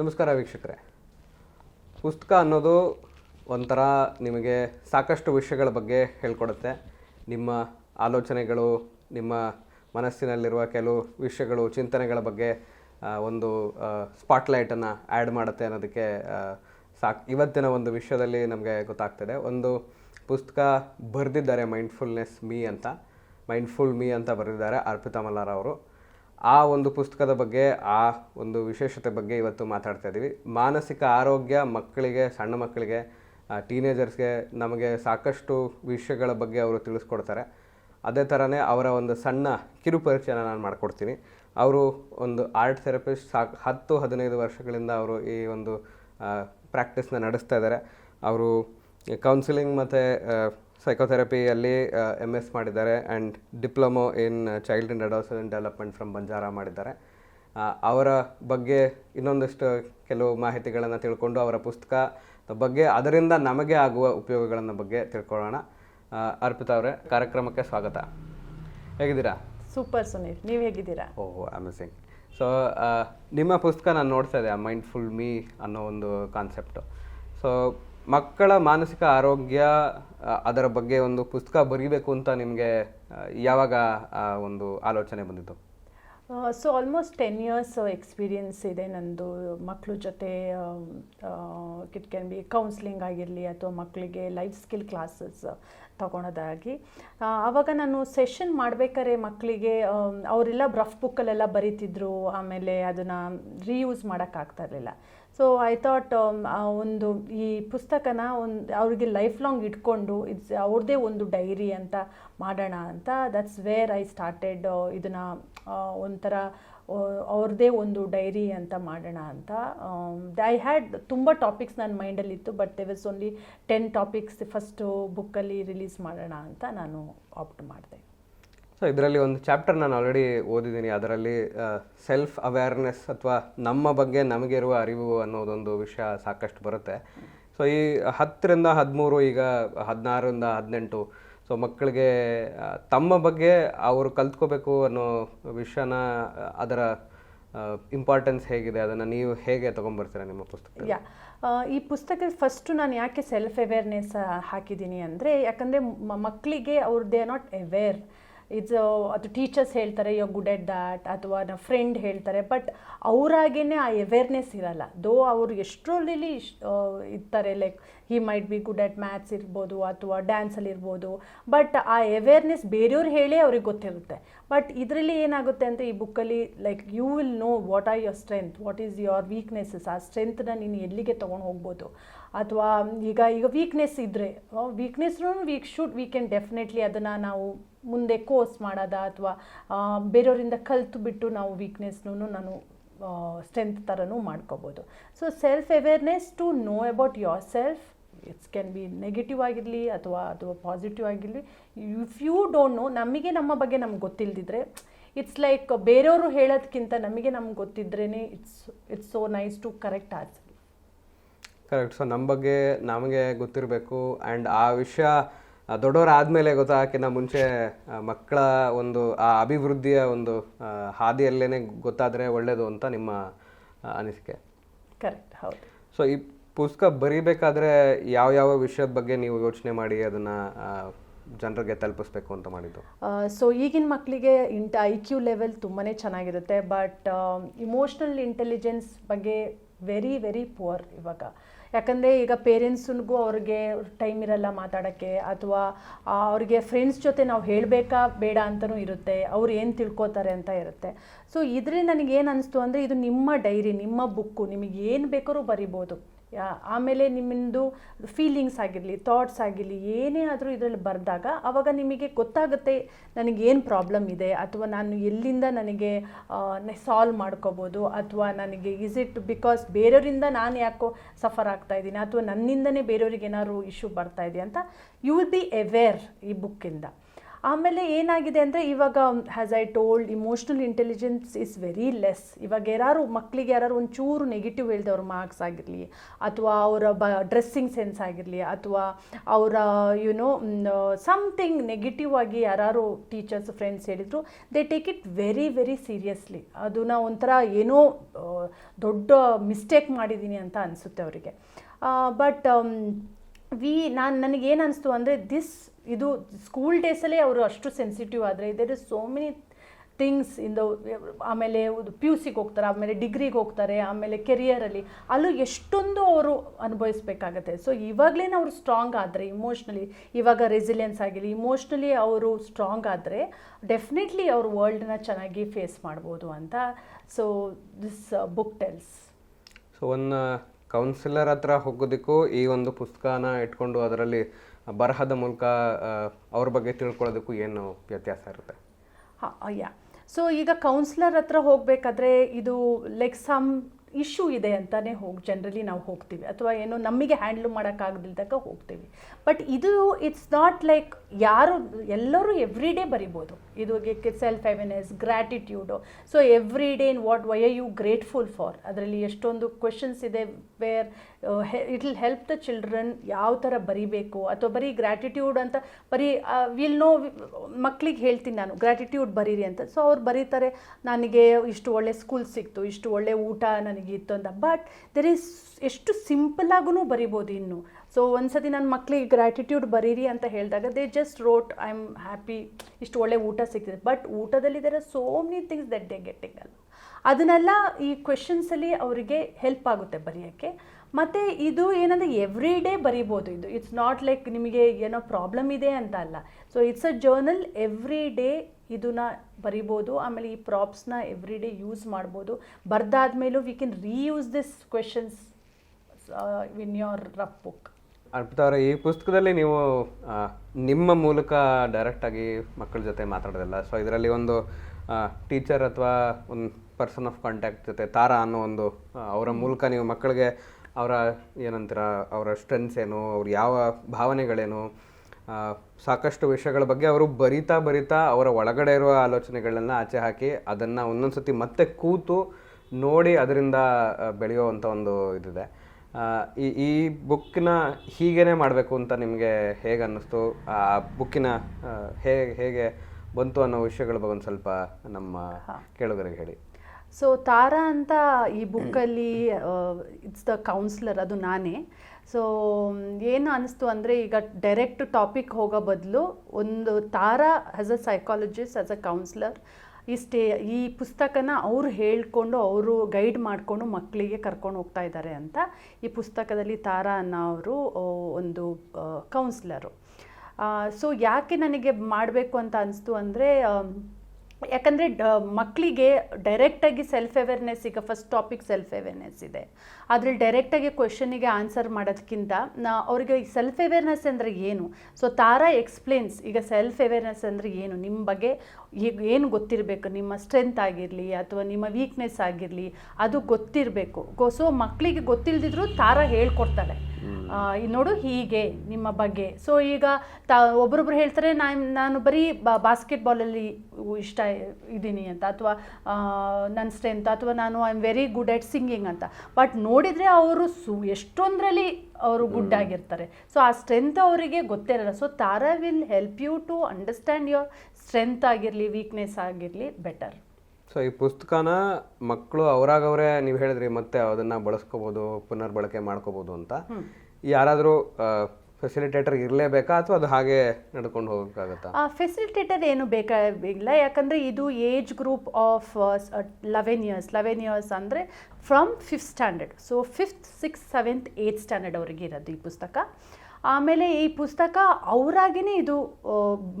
ನಮಸ್ಕಾರ ವೀಕ್ಷಕರೇ. ಪುಸ್ತಕ ಅನ್ನೋದು ಒಂಥರ ನಿಮಗೆ ಸಾಕಷ್ಟು ವಿಷಯಗಳ ಬಗ್ಗೆ ಹೇಳ್ಕೊಡುತ್ತೆ. ನಿಮ್ಮ ಆಲೋಚನೆಗಳು, ನಿಮ್ಮ ಮನಸ್ಸಿನಲ್ಲಿರುವ ಕೆಲವು ವಿಷಯಗಳು, ಚಿಂತನೆಗಳ ಬಗ್ಗೆ ಒಂದು ಸ್ಪಾಟ್ಲೈಟನ್ನು ಆ್ಯಡ್ ಮಾಡುತ್ತೆ ಅನ್ನೋದಕ್ಕೆ ಸಾಕ್, ಇವತ್ತಿನ ಒಂದು ವಿಷಯದಲ್ಲಿ ನಮಗೆ ಗೊತ್ತಾಗ್ತದೆ. ಒಂದು ಪುಸ್ತಕ ಬರೆದಿದ್ದಾರೆ ಮೈಂಡ್ಫುಲ್ನೆಸ್ ಮೀ ಅಂತ. ಮೈಂಡ್ಫುಲ್ ಮೀ ಅಂತ ಬರೆದಿದ್ದಾರೆ, ಅರ್ಪಿತಾ ಮಲ್ಲಾರ್ ಅವರು ಆ ಒಂದು ಪುಸ್ತಕದ ಬಗ್ಗೆ, ಆ ಒಂದು ವಿಶೇಷತೆ ಬಗ್ಗೆ ಇವತ್ತು ಮಾತಾಡ್ತಾ ಇದ್ದೀವಿ ಮಾನಸಿಕ ಆರೋಗ್ಯ ಮಕ್ಕಳಿಗೆ, ಸಣ್ಣ ಮಕ್ಕಳಿಗೆ ಟೀನೇಜರ್ಸ್ಗೆ ನಮಗೆ ಸಾಕಷ್ಟು ವಿಷಯಗಳ ಬಗ್ಗೆ ಅವರು ತಿಳಿಸ್ಕೊಡ್ತಾರೆ. ಅದೇ ಥರನೇ ಅವರ ಒಂದು ಸಣ್ಣ ಕಿರು ಪರಿಚಯನ ನಾನು ಮಾಡಿಕೊಡ್ತೀನಿ. ಅವರು ಒಂದು ಆರ್ಟ್ ಥೆರಪಿಸ್ಟ್, ಸಾಕ್ ಹತ್ತು ಹದಿನೈದು ವರ್ಷಗಳಿಂದ ಅವರು ಈ ಒಂದು ಪ್ರಾಕ್ಟೀಸ್ನ ನಡೆಸ್ತಾ ಇದ್ದಾರೆ. ಅವರು ಕೌನ್ಸಿಲಿಂಗ್ ಮತ್ತು ಸೈಕೋಥೆರಪಿಯಲ್ಲಿ ಎಂ ಎಸ್ ಮಾಡಿದ್ದಾರೆ and diploma in child and adolescent development from Banjara ಮಾಡಿದ್ದಾರೆ. ಅವರ ಬಗ್ಗೆ ಇನ್ನೊಂದಷ್ಟು ಕೆಲವು ಮಾಹಿತಿಗಳನ್ನು ತಿಳ್ಕೊಂಡು ಅವರ ಪುಸ್ತಕ ಬಗ್ಗೆ ಅದರಿಂದ ನಮಗೆ ಆಗುವ ಉಪಯೋಗಗಳನ್ನು ಬಗ್ಗೆ ತಿಳ್ಕೊಳ್ಳೋಣ. ಅರ್ಪಿತಾ ಅವರೇ ಕಾರ್ಯಕ್ರಮಕ್ಕೆ ಸ್ವಾಗತ. ಹೇಗಿದ್ದೀರಾ? ಸೂಪರ್ ಸುನೀಲ್ ನೀವು ಹೇಗಿದ್ದೀರಾ? ಓಹ್ ಅಮೇಸಿಂಗ್ ಸೊ ನಿಮ್ಮ ಪುಸ್ತಕ ನಾನು ನೋಡ್ತಾ ಇದ್ದೆ ಮೈಂಡ್ಫುಲ್ ಮೀ ಅನ್ನೋ ಒಂದು ಕಾನ್ಸೆಪ್ಟು ಸೊ ಮಕ್ಕಳ ಮಾನಸಿಕ ಆರೋಗ್ಯ ಅದರ ಬಗ್ಗೆ ಒಂದು ಪುಸ್ತಕ ಬರೀಬೇಕು ಅಂತ ನಿಮಗೆ ಯಾವಾಗ ಒಂದು ಆಲೋಚನೆ ಬಂದಿತ್ತು? So almost ten years experience ಇದೆ ನಂದು. ಮಕ್ಕಳ ಜೊತೆ ಇಟ್ ಕ್ಯಾನ್ ಬಿ ಕೌನ್ಸ್ಲಿಂಗ್ ಆಗಿರಲಿ ಅಥವಾ ಮಕ್ಕಳಿಗೆ ಲೈಫ್ ಸ್ಕಿಲ್ ಕ್ಲಾಸಸ್ ತಗೊಳೋದಾಗಿ. ಆವಾಗ ನಾನು ಸೆಷನ್ ಮಾಡಬೇಕಾದ್ರೆ ಮಕ್ಕಳಿಗೆ ಅವರೆಲ್ಲ ರಫ್ ಬುಕ್ಕಲ್ಲೆಲ್ಲ ಬರೀತಿದ್ರು. ಆಮೇಲೆ ಅದನ್ನು ರೀಯೂಸ್ ಮಾಡೋಕ್ಕಾಗ್ತಾ ಇರಲಿಲ್ಲ. ಸೊ ಐ ಥಾಟ್ ಒಂದು ಈ ಪುಸ್ತಕನ ಒಂದು, ಅವ್ರಿಗೆ ಲೈಫ್ ಲಾಂಗ್ ಇಟ್ಕೊಂಡು ಇಟ್ಸ್ ಅವ್ರದ್ದೇ ಒಂದು ಡೈರಿ ಅಂತ ಮಾಡೋಣ ಅಂತ ದಟ್ಸ್ ವೇರ್ ಐ ಸ್ಟಾರ್ಟೆಡ್ ಇದನ್ನು ಒಂಥರ ಅವ್ರದ್ದೇ ಒಂದು ಡೈರಿ ಅಂತ ಮಾಡೋಣ ಅಂತ. ಐ ಹ್ಯಾಡ್ ತುಂಬ ಟಾಪಿಕ್ಸ್ ನನ್ನ ಮೈಂಡಲ್ಲಿತ್ತು but there was only ten topics first ಬುಕ್ಕಲ್ಲಿ ರಿಲೀಸ್ ಮಾಡೋಣ ಅಂತ ನಾನು ಆಪ್ಟ್ ಮಾಡಿದೆ. ಸೊ ಇದರಲ್ಲಿ ಒಂದು ಚಾಪ್ಟರ್ ನಾನು ಆಲ್ರೆಡಿ ಓದಿದ್ದೀನಿ. ಅದರಲ್ಲಿ ಸೆಲ್ಫ್ ಅವೇರ್ನೆಸ್ ಅಥವಾ ನಮ್ಮ ಬಗ್ಗೆ ನಮಗಿರುವ ಅರಿವು ಅನ್ನೋದೊಂದು ವಿಷಯ ಸಾಕಷ್ಟು ಬರುತ್ತೆ. ಸೊ ಈ ಹತ್ತರಿಂದ ಹದಿಮೂರು, ಈಗ ಹದಿನಾರರಿಂದ ಹದಿನೆಂಟು ಸೊ ಮಕ್ಕಳಿಗೆ ತಮ್ಮ ಬಗ್ಗೆ ಅವರು ಕಲ್ತ್ಕೋಬೇಕು ಅನ್ನೋ ವಿಷಯನ, ಅದರ ಇಂಪಾರ್ಟೆನ್ಸ್ ಹೇಗಿದೆ, ಅದನ್ನು ನೀವು ಹೇಗೆ ತೊಗೊಂಬರ್ತೀರಾ ನಿಮ್ಮ ಪುಸ್ತಕ ಯಾ ಈ ಪುಸ್ತಕ ಫಸ್ಟು ನಾನು ಯಾಕೆ ಸೆಲ್ಫ್ ಅವೇರ್ನೆಸ್ ಹಾಕಿದ್ದೀನಿ ಅಂದರೆ, ಯಾಕಂದರೆ ಮಕ್ಕಳಿಗೆ ಅವ್ರು ದೇ ನಾಟ್ ಅವೇರ್ ಇಟ್ಸ್ ಅದು ಟೀಚರ್ಸ್ ಹೇಳ್ತಾರೆ ಯೋ ಗುಡ್ ಎಟ್ ದ್ಯಾಟ್ ಅಥವಾ ನಮ್ಮ ಫ್ರೆಂಡ್ ಹೇಳ್ತಾರೆ. ಬಟ್ ಅವರಾಗೇ ಆ ಅವೇರ್ನೆಸ್ ಇರಲ್ಲ. ದೋ ಅವ್ರು ಎಷ್ಟರಲ್ಲಿ ಇರ್ತಾರೆ like he might be good at maths ಇರ್ಬೋದು ಅಥವಾ ಡ್ಯಾನ್ಸಲ್ಲಿ ಇರ್ಬೋದು. ಬಟ್ ಆ ಅವೇರ್ನೆಸ್ ಬೇರೆಯವ್ರು ಹೇಳೇ ಅವ್ರಿಗೆ ಗೊತ್ತಿರುತ್ತೆ. ಬಟ್ ಇದರಲ್ಲಿ ಏನಾಗುತ್ತೆ ಅಂತ ಈ ಬುಕ್ಕಲ್ಲಿ like you will know what are your strength what is your weaknesses ಆ ಸ್ಟ್ರೆಂತ್ನ ನೀನು ಎಲ್ಲಿಗೆ ತೊಗೊಂಡು ಹೋಗ್ಬೋದು? ಅಥವಾ ಈಗ ಈಗ ವೀಕ್ನೆಸ್ ಇದ್ದರೆ ವೀಕ್ನೆಸ್ನು weak should we can definitely ಅದನ್ನು ನಾವು ಮುಂದೆ ಕೋರ್ಸ್ ಮಾಡೋದ ಅಥವಾ ಬೇರೆಯವರಿಂದ ಕಲ್ತು ಬಿಟ್ಟು ನಾವು ವೀಕ್ನೆಸ್ನೂ ನಾನು ಸ್ಟ್ರೆಂತ್ ಥರನೂ ಮಾಡ್ಕೋಬೋದು so self awareness to know about your self it's can be negative ಆಗಿರಲಿ ಅಥವಾ ಅಥವಾ ಪಾಸಿಟಿವ್ ಆಗಿರಲಿ ಇಫ್ ಯು ಡೋಂಟ್ ನೋ ನಮಗೆ ನಮ್ಮ ಬಗ್ಗೆ ನಮ್ಗೆ ಗೊತ್ತಿಲ್ಲದಿದ್ರೆ ಇಟ್ಸ್ ಲೈಕ್ ಬೇರೆಯವರು ಹೇಳೋದಕ್ಕಿಂತ ನಮಗೆ ನಮ್ಗೆ ಗೊತ್ತಿದ್ರೇ it's it's so nice to correct or correct so ನಮ್ಮ ಬಗ್ಗೆ ನಮಗೆ ಗೊತ್ತಿರಬೇಕು ಆ್ಯಂಡ್ ಆ ವಿಷಯ ದೊಡ್ಡವರಾದಮೇಲೆ ಗೊತ್ತಾಗೋಕ್ಕಿಂತ ಮುಂಚೆ ಮಕ್ಕಳ ಒಂದು ಆ ಅಭಿವೃದ್ಧಿಯ ಒಂದು ಹಾದಿಯಲ್ಲೇ ಹಾದಿಯಲ್ಲೇನೆ ಗೊತ್ತಾದರೆ ಒಳ್ಳೆಯದು ಅಂತ ನಿಮ್ಮ ಅನಿಸಿಕೆ. ಕರೆಕ್ಟ್ ಹೌದು. ಸೊ ಈ ಪುಸ್ತಕ ಬರೀಬೇಕಾದ್ರೆ ಯಾವ ಯಾವ ವಿಷಯದ ಬಗ್ಗೆ ನೀವು ಯೋಚನೆ ಮಾಡಿ ಅದನ್ನು ಜನರಿಗೆ ತಲುಪಿಸ್ಬೇಕು ಅಂತ ಮಾಡಿದ್ದು? ಸೊ ಈಗಿನ ಮಕ್ಕಳಿಗೆ ಇಂಟ ಐ ಕ್ಯೂ ಲೆವೆಲ್ ತುಂಬಾ ಚೆನ್ನಾಗಿರುತ್ತೆ ಬಟ್ ಇಮೋಷ್ನಲ್ ಇಂಟೆಲಿಜೆನ್ಸ್ ಬಗ್ಗೆ ವೆರಿ ವೆರಿ ಪುವರ್ ಇವಾಗ. ಯಾಕಂದರೆ ಈಗ ಪೇರೆಂಟ್ಸ್ಗೂ ಅವ್ರಿಗೆ ಟೈಮ್ ಇರಲ್ಲ ಮಾತಾಡೋಕ್ಕೆ ಅಥವಾ ಅವ್ರಿಗೆ ಫ್ರೆಂಡ್ಸ್ ಜೊತೆ ನಾವು ಹೇಳಬೇಕಾ ಬೇಡ ಅಂತಲೂ ಇರುತ್ತೆ, ಅವ್ರು ಏನು ತಿಳ್ಕೊತಾರೆ ಅಂತ ಇರುತ್ತೆ. ಸೊ ಇದರಿಂದ ನನಗೇನು ಅನಿಸ್ತು ಅಂದರೆ ಇದು ನಿಮ್ಮ ಡೈರಿ, ನಿಮ್ಮ ಬುಕ್ಕು ನಿಮಗೆ ಏನು ಬೇಕಾದ್ರೂ ಬರಿಬೋದು. ಆಮೇಲೆ ನಿಮ್ಮದು ಫೀಲಿಂಗ್ಸ್ ಆಗಿರಲಿ ಥಾಟ್ಸ್ ಆಗಿರಲಿ, ಏನೇ ಆದರೂ ಇದರಲ್ಲಿ ಬರೆದಾಗ ಆವಾಗ ನಿಮಗೆ ಗೊತ್ತಾಗುತ್ತೆ ನನಗೇನು ಪ್ರಾಬ್ಲಮ್ ಇದೆ ಅಥವಾ ನಾನು ಎಲ್ಲಿಂದ ನನಗೆ ಸಾಲ್ವ್ ಮಾಡ್ಕೋಬೋದು ಅಥವಾ ನನಗೆ ಇಸ್ ಇಟ್ ಬಿಕಾಸ್ ಬೇರೆಯವರಿಂದ ನಾನು ಯಾಕೋ ಸಫರ್ ಆಗ್ತಾ ಇದ್ದೀನಿ ಅಥವಾ ನನ್ನಿಂದನೇ ಬೇರೆಯವ್ರಿಗೆ ಏನಾದರೂ ಇಶ್ಯೂ ಬರ್ತಾ ಇದೆ ಅಂತ ಯು ವಿಲ್ ಬಿ ಅವೇರ್ ಈ ಬುಕ್ಕಿಂದ ಆಮೇಲೆ ಏನಾಗಿದೆ ಅಂದರೆ ಇವಾಗ has I told emotional intelligence is very less ಇವಾಗ ಯಾರು ಮಕ್ಕಳಿಗೆ ಯಾರು ಒಂಚೂರು ನೆಗೆಟಿವ್ ಹೇಳ್ದೆ ಅವ್ರ ಮಾರ್ಕ್ಸ್ ಆಗಿರಲಿ, ಅಥವಾ ಅವರ ಬ ಡ್ರೆಸ್ಸಿಂಗ್ ಸೆನ್ಸ್ ಆಗಿರಲಿ, ಅಥವಾ ಅವರ ಯುನೋ ಸಮಥಿಂಗ್ ನೆಗೆಟಿವ್ ಆಗಿ ಯಾರು ಟೀಚರ್ಸ್ ಫ್ರೆಂಡ್ಸ್ ಹೇಳಿದರು they take it very very seriously ಅದನ್ನ ಒಂಥರ ಏನೋ ದೊಡ್ಡ ಮಿಸ್ಟೇಕ್ ಮಾಡಿದ್ದೀನಿ ಅಂತ ಅನಿಸುತ್ತೆ ಅವರಿಗೆ. ಬಟ್ ವಿ ನಾನು, ನನಗೇನು ಅನಿಸ್ತು ಅಂದರೆ ದಿಸ್ ಇದು ಸ್ಕೂಲ್ ಡೇಸಲ್ಲೇ ಅವರು ಅಷ್ಟು ಸೆನ್ಸಿಟಿವ್ ಆದರೆ there is so many things ಇಂದ ಆಮೇಲೆ ಪಿ ಯು ಸಿಗೆ ಹೋಗ್ತಾರೆ, ಆಮೇಲೆ ಡಿಗ್ರಿಗೆ ಹೋಗ್ತಾರೆ, ಆಮೇಲೆ ಕೆರಿಯರಲ್ಲಿ ಅಲ್ಲೂ ಎಷ್ಟೊಂದು ಅವರು ಅನುಭವಿಸ್ಬೇಕಾಗತ್ತೆ. ಸೊ ಇವಾಗಲೇ ಅವರು ಸ್ಟ್ರಾಂಗ್ ಆದರೆ ಇಮೋಷ್ನಲಿ ಇವಾಗ ರೆಸಿಲಿಯನ್ಸ್ ಆಗಿರಲಿ ಇಮೋಷ್ನಲಿ ಅವರು ಸ್ಟ್ರಾಂಗ್ ಆದರೆ ಡೆಫಿನೆಟ್ಲಿ ಅವರು ವರ್ಲ್ಡನ್ನ ಚೆನ್ನಾಗಿ ಫೇಸ್ ಮಾಡ್ಬೋದು ಅಂತ so this book tells so ಒಂದು ಕೌನ್ಸಿಲರ್ ಹತ್ರ ಹೋಗೋದಕ್ಕೂ ಈ ಒಂದು ಪುಸ್ತಕನ ಇಟ್ಕೊಂಡು ಅದರಲ್ಲಿ ಬರಹದ ಮೂಲಕ ಅವ್ರ ಬಗ್ಗೆ ತಿಳ್ಕೊಳ್ಳೋದಕ್ಕೂ ಏನು ವ್ಯತ್ಯಾಸ ಇರುತ್ತೆ? ಹಾಂ ಸೊ ಈಗ ಕೌನ್ಸಿಲರ್ ಹತ್ರ ಹೋಗಬೇಕಾದ್ರೆ ಇದು ಲೈಕ್ ಸಮ್ ಇಶ್ಯೂ ಇದೆ ಅಂತಲೇ ಹೋಗಿ ಜನರಲಿ ನಾವು ಹೋಗ್ತೀವಿ. ಅಥವಾ ಏನು ನಮಗೆ ಹ್ಯಾಂಡ್ಲ್ ಮಾಡೋಕ್ಕಾಗದಿಲ್ದಾಗ ಹೋಗ್ತೀವಿ. ಬಟ್ ಇದು ಇಟ್ಸ್ ನಾಟ್ ಲೈಕ್ ಯಾರು, ಎಲ್ಲರೂ ಎವ್ರಿ ಡೇ ಬರಿಬೋದು. ಇದು self awareness gratitude so every day in what why are you grateful for ಅದರಲ್ಲಿ ಎಷ್ಟೊಂದು ಕ್ವೆಶನ್ಸ್ ಇದೆ where it will help the children ಯಾವ ಥರ ಬರಿಬೇಕು ಅಥವಾ ಬರೀ ಗ್ರ್ಯಾಟಿಟ್ಯೂಡ್ ಅಂತ ಬರೀ ವಿಲ್ ನೋ ಮಕ್ಕಳಿಗೆ ಹೇಳ್ತೀನಿ ನಾನು ಗ್ರ್ಯಾಟಿಟ್ಯೂಡ್ ಬರೀರಿ ಅಂತ. ಸೊ ಅವ್ರು ಬರೀತಾರೆ, ನನಗೆ ಇಷ್ಟು ಒಳ್ಳೆ ಸ್ಕೂಲ್ ಸಿಕ್ತು, ಇಷ್ಟು ಒಳ್ಳೆ ಊಟ ನನಗೆ ಇತ್ತು ಅಂತ. ಬಟ್ ದೆರ್ ಈಸ್ ಎಷ್ಟು ಸಿಂಪಲ್ಲಾಗೂ ಬರಿಬೋದು ಇನ್ನು. ಸೊ ಒಂದ್ಸತಿ ನನ್ನ ಮಕ್ಕಳಿಗೆ ಗ್ರ್ಯಾಟಿಟ್ಯೂಡ್ ಬರೀರಿ ಅಂತ ಹೇಳಿದಾಗ they just wrote I am happy ಇಷ್ಟು ಒಳ್ಳೆ ಊಟ ಸಿಕ್ತಿದೆ. ಬಟ್ ಊಟದಲ್ಲಿ ಇದರ so many things that they getting ಅಲ್ಲ ಅದನ್ನೆಲ್ಲ ಈ ಕ್ವೆಶನ್ಸಲ್ಲಿ ಅವರಿಗೆ ಹೆಲ್ಪ್ ಆಗುತ್ತೆ ಬರೆಯೋಕ್ಕೆ. ಮತ್ತು ಇದು ಏನಂದರೆ ಎವ್ರಿ ಡೇ ಬರಿಬೋದು ಇದು. ಇಟ್ಸ್ ನಾಟ್ ಲೈಕ್ ನಿಮಗೆ ಏನೋ ಪ್ರಾಬ್ಲಮ್ ಇದೆ ಅಂತ ಅಲ್ಲ. So it's a journal every day ಇದನ್ನ ಬರಿಬೋದು. ಆಮೇಲೆ ಈ ಪ್ರಾಪ್ಸ್ನ ಎವ್ರಿ ಡೇ ಯೂಸ್ ಮಾಡ್ಬೋದು. ಬರ್ದಾದ್ಮೇಲೂ we can reuse this questions in your rough book Arpita ಅವರ, ಈ ಪುಸ್ತಕದಲ್ಲಿ ನೀವು ನಿಮ್ಮ ಮೂಲಕ ಡೈರೆಕ್ಟಾಗಿ ಮಕ್ಕಳ ಜೊತೆ ಮಾತಾಡೋದಿಲ್ಲ. ಸೊ ಇದರಲ್ಲಿ ಒಂದು ಟೀಚರ್ ಅಥವಾ ಒಂದು ಪರ್ಸನ್ ಆಫ್ ಕಾಂಟ್ಯಾಕ್ಟ್ ಜೊತೆ, ತಾರಾ ಅನ್ನೋ ಒಂದು ಅವರ ಮೂಲಕ ನೀವು ಮಕ್ಕಳಿಗೆ ಅವರ ಏನಂತರ ಅವರ ಸ್ಟ್ರೆಂತ್ಸ್ ಏನು ಅವ್ರ ಯಾವ ಭಾವನೆಗಳೇನು ಸಾಕಷ್ಟು ವಿಷಯಗಳ ಬಗ್ಗೆ ಅವರು ಬರಿತಾ ಬರಿತಾ ಅವರ ಒಳಗಡೆ ಇರುವ ಆಲೋಚನೆಗಳನ್ನ ಆಚೆ ಹಾಕಿ ಅದನ್ನು ಒಂದೊಂದು ಸತಿ ಮತ್ತೆ ಕೂತು ನೋಡಿ ಅದರಿಂದ ಬೆಳೆಯುವಂಥ ಒಂದು ಇದಿದೆ. ಈ ಈ ಬುಕ್ಕಿನ ಹೀಗೇನೆ ಮಾಡಬೇಕು ಅಂತ ನಿಮಗೆ ಹೇಗೆ ಅನ್ನಿಸ್ತು? ಆ ಬುಕ್ಕಿನ ಹೇಗೆ ಹೇಗೆ ಬಂತು ಅನ್ನೋ ವಿಷಯಗಳ ಬಗ್ಗೆ ಒಂದು ಸ್ವಲ್ಪ ನಮ್ಮ ಕೇಳುಗರಿಗೆ ಹೇಳಿ. ಸೊ ತಾರಾ ಅಂತ ಈ ಬುಕ್ಕಲ್ಲಿ ಇಟ್ಸ್ ದ ಕೌನ್ಸ್ಲರ್ ಅದು ನಾನೇ. ಸೊ ಏನು ಅನಿಸ್ತು ಅಂದರೆ ಈಗ ಡೈರೆಕ್ಟ್ ಟಾಪಿಕ್ ಹೋಗೋ ಬದಲು ಒಂದು Tara as a psychologist as a counsellor ಈ ಸ್ಟೇ ಈ ಪುಸ್ತಕನ ಅವರು ಹೇಳ್ಕೊಂಡು ಅವರು ಗೈಡ್ ಮಾಡಿಕೊಂಡು ಮಕ್ಕಳಿಗೆ ಕರ್ಕೊಂಡು ಹೋಗ್ತಾ ಇದ್ದಾರೆ ಅಂತ ಈ ಪುಸ್ತಕದಲ್ಲಿ ತಾರಾ ಅನ್ನೋರು ಅವರು ಒಂದು ಕೌನ್ಸ್ಲರು ಸೊ ಯಾಕೆ ನನಗೆ ಮಾಡಬೇಕು ಅಂತ ಅನಿಸ್ತು ಅಂದರೆ ಯಾಕಂದರೆ ಮಕ್ಕಳಿಗೆ ಡೈರೆಕ್ಟಾಗಿ ಸೆಲ್ಫ್ ಅವೇರ್ನೆಸ್ ಈಗ ಫಸ್ಟ್ ಟಾಪಿಕ್ ಸೆಲ್ಫ್ ಅವೇರ್ನೆಸ್ ಇದೆ. ಅದ್ರಲ್ಲಿ ಡೈರೆಕ್ಟಾಗಿ ಕ್ವೆಶನಿಗೆ ಆನ್ಸರ್ ಮಾಡೋದಕ್ಕಿಂತ ನಾ, ಅವರಿಗೆ ಸೆಲ್ಫ್ ಅವೇರ್ನೆಸ್ ಅಂದರೆ ಏನು? ಸೊ ತಾರಾ ಎಕ್ಸ್ಪ್ಲೇನ್ಸ್ ಈಗ ಸೆಲ್ಫ್ ಅವೇರ್ನೆಸ್ ಅಂದರೆ ಏನು? ನಿಮ್ಮ ಬಗ್ಗೆ ಈಗ ಏನು ಗೊತ್ತಿರಬೇಕು? ನಿಮ್ಮ ಸ್ಟ್ರೆಂತ್ ಆಗಿರಲಿ ಅಥವಾ ನಿಮ್ಮ ವೀಕ್ನೆಸ್ ಆಗಿರಲಿ ಅದು ಗೊತ್ತಿರಬೇಕು. ಸೊ ಮಕ್ಕಳಿಗೆ ಗೊತ್ತಿಲ್ಲದಿದ್ರು ತಾರಾ ಹೇಳ್ಕೊಡ್ತಾಳೆ. ನೋಡು ಹೀಗೆ ನಿಮ್ಮ ಬಗ್ಗೆ. ಸೊ ಈಗ ತ ಒಬ್ರೊಬ್ರು ಹೇಳ್ತಾರೆ ನಾನು ನಾನು ಬರೀ ಬಾಸ್ಕೆಟ್ಬಾಲಲ್ಲಿ ಇಷ್ಟ ಇದ್ದೀನಿ ಅಂತ ಅಥವಾ ನನ್ನ ಸ್ಟ್ರೆಂತ್ ಅಥವಾ ನಾನು I am very good at singing ಅಂತ. ಬಟ್ ನೋಡಿದರೆ ಅವರು ಸು ಎಷ್ಟೊಂದರಲ್ಲಿ ಅವರು ಗುಡ್ ಆಗಿರ್ತಾರೆ. ಸೊ ಆ ಸ್ಟ್ರೆಂತ್ ಅವರಿಗೆ ಗೊತ್ತಿರಲ್ಲ so Tara will help you to understand your strength ಆಗಿರಲಿ ವೀಕ್ನೆಸ್ ಆಗಿರಲಿ ಬೆಟರ್ ಸೊ ಈ ಪುಸ್ತಕನ ಮಕ್ಕಳು ಅವರಾಗವರೇ ನೀವು ಹೇಳಿದ್ರಿ ಮತ್ತೆ ಅದನ್ನು ಬಳಸ್ಕೋಬೋದು ಪುನರ್ಬಳಕೆ ಮಾಡ್ಕೋಬೋದು ಅಂತ. ಯಾರಾದರೂ ಫೆಸಿಲಿಟೇಟರ್ ಇರಲೇಬೇಕಾ ಅಥವಾ ಅದು ಹಾಗೆ ನಡ್ಕೊಂಡು ಹೋಗೋಕ್ಕಾಗತ್ತಾ ಫೆಸಿಲಿಟೇಟರ್ ಏನು ಬೇಕಾಗಿಲ್ಲ ಯಾಕಂದರೆ ಇದು age group of eleven years eleven years ಅಂದರೆ from fifth standard so fifth six seventh eighth standard ಅವರಿಗೆ ಇರೋದು ಈ ಪುಸ್ತಕ. ಆಮೇಲೆ ಈ ಪುಸ್ತಕ ಅವರಾಗಿಯೇ ಇದು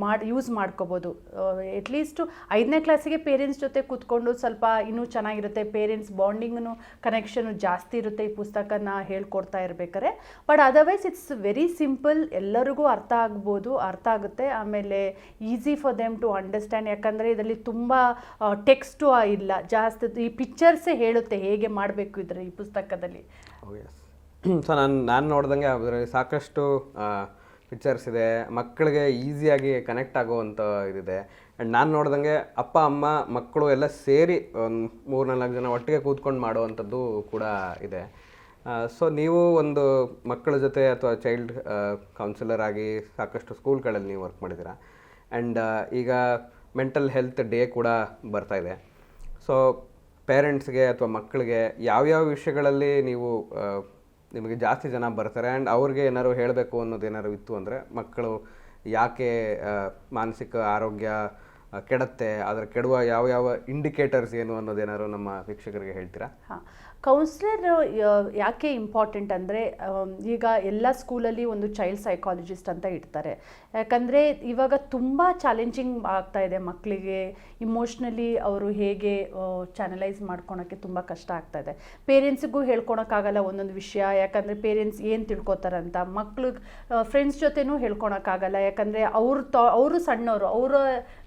ಮಾಡಿ ಯೂಸ್ ಮಾಡ್ಕೋಬೋದು. ಎಟ್ಲೀಸ್ಟು ಐದನೇ ಕ್ಲಾಸಿಗೆ ಪೇರೆಂಟ್ಸ್ ಜೊತೆ ಕೂತ್ಕೊಂಡು ಸ್ವಲ್ಪ ಇನ್ನೂ ಚೆನ್ನಾಗಿರುತ್ತೆ. ಪೇರೆಂಟ್ಸ್ ಬಾಂಡಿಂಗ್ನು ಕನೆಕ್ಷನು ಜಾಸ್ತಿ ಇರುತ್ತೆ ಈ ಪುಸ್ತಕನ ಹೇಳ್ಕೊಡ್ತಾ ಇರ್ಬೇಕಾರೆ but otherwise it's very simple ಎಲ್ಲರಿಗೂ ಅರ್ಥ ಆಗ್ಬೋದು, ಅರ್ಥ ಆಗುತ್ತೆ. ಆಮೇಲೆ easy for them to understand ಯಾಕಂದರೆ ಇದರಲ್ಲಿ ತುಂಬ ಟೆಕ್ಸ್ಟು ಇಲ್ಲ. ಜಾಸ್ತಿ, ಈ ಪಿಕ್ಚರ್ಸೇ ಹೇಳುತ್ತೆ ಹೇಗೆ ಮಾಡಬೇಕು ಇದರ ಈ ಪುಸ್ತಕದಲ್ಲಿ. ಎಸ್ ಸೊ ನಾನು ನಾನು ನೋಡ್ದಂಗೆ ಅದರಲ್ಲಿ ಸಾಕಷ್ಟು ಪಿಕ್ಚರ್ಸ್ ಇದೆ. ಮಕ್ಕಳಿಗೆ ಈಸಿಯಾಗಿ ಕನೆಕ್ಟ್ ಆಗುವಂಥ ಇದಿದೆ. ಆ್ಯಂಡ್ ನಾನು ನೋಡ್ದಂಗೆ ಅಪ್ಪ, ಅಮ್ಮ, ಮಕ್ಕಳು ಎಲ್ಲ ಸೇರಿ, ಒಂದು ಮೂರು ನಾಲ್ಕು ಜನ ಒಟ್ಟಿಗೆ ಕೂತ್ಕೊಂಡು ಮಾಡುವಂಥದ್ದು ಕೂಡ ಇದೆ. ಸೊ ನೀವು ಒಂದು ಮಕ್ಕಳ ಜೊತೆ ಅಥವಾ ಚೈಲ್ಡ್ ಕೌನ್ಸಿಲರ್ ಆಗಿ ಸಾಕಷ್ಟು ಸ್ಕೂಲ್ಗಳಲ್ಲಿ ನೀವು ವರ್ಕ್ ಮಾಡಿದ್ದೀರಾ? ಆ್ಯಂಡ್ ಈಗ ಮೆಂಟಲ್ ಹೆಲ್ತ್ ಡೇ ಕೂಡ ಬರ್ತಾ ಇದೆ. ಸೊ ಪೇರೆಂಟ್ಸ್ಗೆ ಅಥವಾ ಮಕ್ಕಳಿಗೆ ಯಾವ್ಯಾವ ವಿಷಯಗಳಲ್ಲಿ ನೀವು ನಿಮಗೆ ಜಾಸ್ತಿ ಜನ ಬರ್ತಾರೆ. ಆ್ಯಂಡ್ ಅವ್ರಿಗೆ ಏನಾದ್ರು ಹೇಳಬೇಕು ಅನ್ನೋದು ಏನಾದ್ರು ಇತ್ತು ಅಂದರೆ ಮಕ್ಕಳು ಯಾಕೆ ಮಾನಸಿಕ ಆರೋಗ್ಯ ಕೆಡತ್ತೆ, ಅದರ ಕೆಡುವ ಯಾವ ಯಾವ ಇಂಡಿಕೇಟರ್ಸ್ ಏನು ಅನ್ನೋದೇನಾದ್ರು ನಮ್ಮ ವೀಕ್ಷಕರಿಗೆ ಹೇಳ್ತೀರಾ? ಹಾಂ. ಕೌನ್ಸಿಲರ್ ಯಾಕೆ ಇಂಪಾರ್ಟೆಂಟ್ ಅಂದರೆ ಈಗ ಎಲ್ಲ ಸ್ಕೂಲಲ್ಲಿ ಒಂದು ಚೈಲ್ಡ್ ಸೈಕಾಲಜಿಸ್ಟ್ ಅಂತ ಇಡ್ತಾರೆ. ಯಾಕಂದರೆ ಇವಾಗ ತುಂಬ ಚಾಲೆಂಜಿಂಗ್ ಆಗ್ತಾ ಇದೆ ಮಕ್ಕಳಿಗೆ ಇಮೋಷ್ನಲಿ ಅವರು ಹೇಗೆ ಚಾನಲೈಸ್ ಮಾಡ್ಕೊಳಕ್ಕೆ ತುಂಬ ಕಷ್ಟ ಆಗ್ತಾ ಇದೆ. ಪೇರೆಂಟ್ಸಿಗೂ ಹೇಳ್ಕೊಳಕ್ಕಾಗಲ್ಲ ಒಂದೊಂದು ವಿಷಯ, ಯಾಕಂದರೆ ಪೇರೆಂಟ್ಸ್ ಏನು ತಿಳ್ಕೊತಾರಂತ. ಮಕ್ಳಿಗೆ ಫ್ರೆಂಡ್ಸ್ ಜೊತೆನೂ ಹೇಳ್ಕೊಳಕ್ಕಾಗಲ್ಲ. ಯಾಕಂದರೆ ಅವ್ರ ತ, ಅವರು ಸಣ್ಣವರು, ಅವರ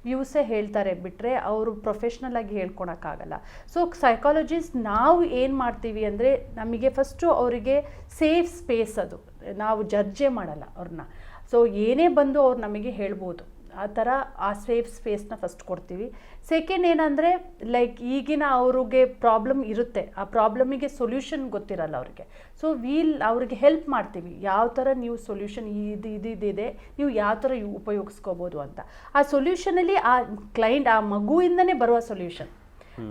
ವ್ಯೂಸೇ ಹೇಳ್ತಾರೆ ಬಿಟ್ಟರೆ ಅವರು ಪ್ರೊಫೆಷ್ನಲ್ ಆಗಿ ಹೇಳ್ಕೊಳಕ್ಕಾಗಲ್ಲ. ಸೊ ಸೈಕಾಲಜಿಸ್ಟ್ ನಾವು ಏನು ಮಾಡ್ತೀವಿ ಅಂದರೆ ನಮಗೆ ಫಸ್ಟು ಅವರಿಗೆ ಸೇಫ್ ಸ್ಪೇಸ್ ಅದು. ನಾವು ಜಡ್ಜೆ ಮಾಡಲ್ಲ ಅವ್ರನ್ನ ಸೊ ಏನೇ ಬಂದು ಅವ್ರು ನಮಗೆ ಹೇಳ್ಬೋದು. ಆ ಥರ ಆ ಸೇಫ್ ಸ್ಪೇಸ್ನ ಫಸ್ಟ್ ಕೊಡ್ತೀವಿ. ಸೆಕೆಂಡ್ ಏನಂದರೆ ಲೈಕ್ ಈಗಿನ ಅವ್ರಿಗೆ ಪ್ರಾಬ್ಲಮ್ ಇರುತ್ತೆ. ಆ ಪ್ರಾಬ್ಲಮಿಗೆ ಸೊಲ್ಯೂಷನ್ ಗೊತ್ತಿರಲ್ಲ ಅವ್ರಿಗೆ. ಸೊ ವೀಲ್ ಅವ್ರಿಗೆ ಹೆಲ್ಪ್ ಮಾಡ್ತೀವಿ. ಯಾವ ಥರ ನೀವು ಸೊಲ್ಯೂಷನ್ ಇದು ಇದು ಇದಿದೆ ನೀವು ಯಾವ ಥರ ಉಪಯೋಗಿಸ್ಕೋಬೋದು ಅಂತ. ಆ ಸೊಲ್ಯೂಷನಲ್ಲಿ ಆ ಕ್ಲೈಂಟ್ ಆ ಮಗುವಿಂದನೇ ಬರುವ ಸೊಲ್ಯೂಷನ್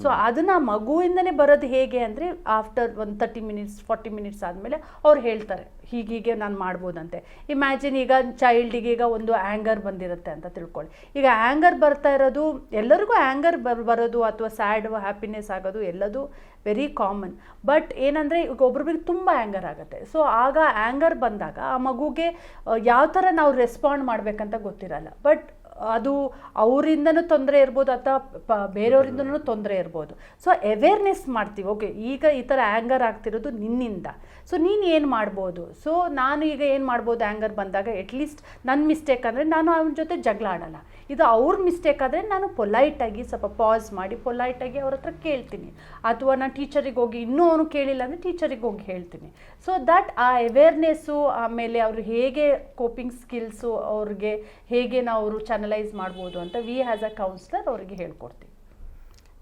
ಸೊ ಅದನ್ನ ಮಗುವಿಂದನೇ ಬರೋದು ಹೇಗೆ ಅಂದ್ರೆ ಆಫ್ಟರ್ ಒಂದು ತರ್ಟಿ ಮಿನಿಟ್ಸ್ ಫಾರ್ಟಿ ಮಿನಿಟ್ಸ್ ಆದಮೇಲೆ ಅವ್ರು ಹೇಳ್ತಾರೆ, ಹೀಗೀಗೆ ನಾನು ಮಾಡ್ಬೋದಂತೆ. ಇಮ್ಯಾಜಿನ್ ಈಗ ಚೈಲ್ಡಿಗೆ ಈಗ ಒಂದು ಆ್ಯಂಗರ್ ಬಂದಿರುತ್ತೆ ಅಂತ ತಿಳ್ಕೊಳ್ಳಿ. ಈಗ ಆ್ಯಂಗರ್ ಬರ್ತಾ ಇರೋದು, ಎಲ್ಲರಿಗೂ ಆ್ಯಂಗರ್ ಬರ್ ಬರೋದು ಅಥವಾ ಸ್ಯಾಡ್ ಹ್ಯಾಪಿನೆಸ್ ಆಗೋದು ಎಲ್ಲದು ವೆರಿ ಕಾಮನ್ ಬಟ್ ಏನಂದರೆ ಈಗ ಒಬ್ರಿಗೆ ತುಂಬ ಆ್ಯಂಗರ್ ಆಗುತ್ತೆ. ಸೊ ಆಗ ಆ್ಯಂಗರ್ ಬಂದಾಗ ಆ ಮಗುಗೆ ಯಾವ ಥರ ನಾವು ರೆಸ್ಪಾಂಡ್ ಮಾಡಬೇಕಂತ ಗೊತ್ತಿರಲ್ಲ. ಬಟ್ ಅದು ಅವರಿಂದನೂ ತೊಂದರೆ ಇರ್ಬೋದು ಅಥವಾ ಪ, ಬೇರೆಯವರಿಂದನೂ ತೊಂದರೆ ಇರ್ಬೋದು. ಸೊ ಅವೇರ್ನೆಸ್ ಮಾಡ್ತೀವಿ. ಓಕೆ ಈಗ ಈ ಥರ ಆ್ಯಂಗರ್ ಆಗ್ತಿರೋದು ನಿನ್ನಿಂದ. ಸೊ ನೀನು ಏನು ಮಾಡ್ಬೋದು? ಸೊ ನಾನು ಈಗ ಏನು ಮಾಡ್ಬೋದು ಆ್ಯಂಗರ್ ಬಂದಾಗ ಅಟ್ಲೀಸ್ಟ್ ನನ್ನ ಮಿಸ್ಟೇಕ್ ಅಂದರೆ ನಾನು ಅವನ ಜೊತೆ ಜಗಳ ಆಡಲ್ಲ. ಇದು ಅವ್ರ ಮಿಸ್ಟೇಕ್ ಆದರೆ ನಾನು ಪೊಲೈಟಾಗಿ ಸ್ವಲ್ಪ ಪಾಸ್ ಮಾಡಿ ಪೊಲೈಟಾಗಿ ಅವ್ರ ಹತ್ರ ಕೇಳ್ತೀನಿ. ಅಥವಾ ನಾನು ಟೀಚರಿಗೆ ಹೋಗಿ ಇನ್ನೂ ಅವನು ಕೇಳಿಲ್ಲ ಅಂದರೆ ಟೀಚರಿಗೆ ಹೋಗಿ ಹೇಳ್ತೀನಿ. ಸೊ ದಟ್ ಆ ಅವೇರ್ನೆಸ್ಸು ಆಮೇಲೆ ಅವರು ಹೇಗೆ ಕೋಪಿಂಗ್ ಸ್ಕಿಲ್ಸು ಅವ್ರಿಗೆ ಹೇಗೆ ನಾವು ಅವರು ಚಾನಲೈಸ್ ಮಾಡ್ಬೋದು ಅಂತ ವಿ ಹ್ಯಾಸ್ ಅ ಕೌನ್ಸ್ಲರ್ ಅವರಿಗೆ ಹೇಳ್ಕೊಡ್ತೀವಿ.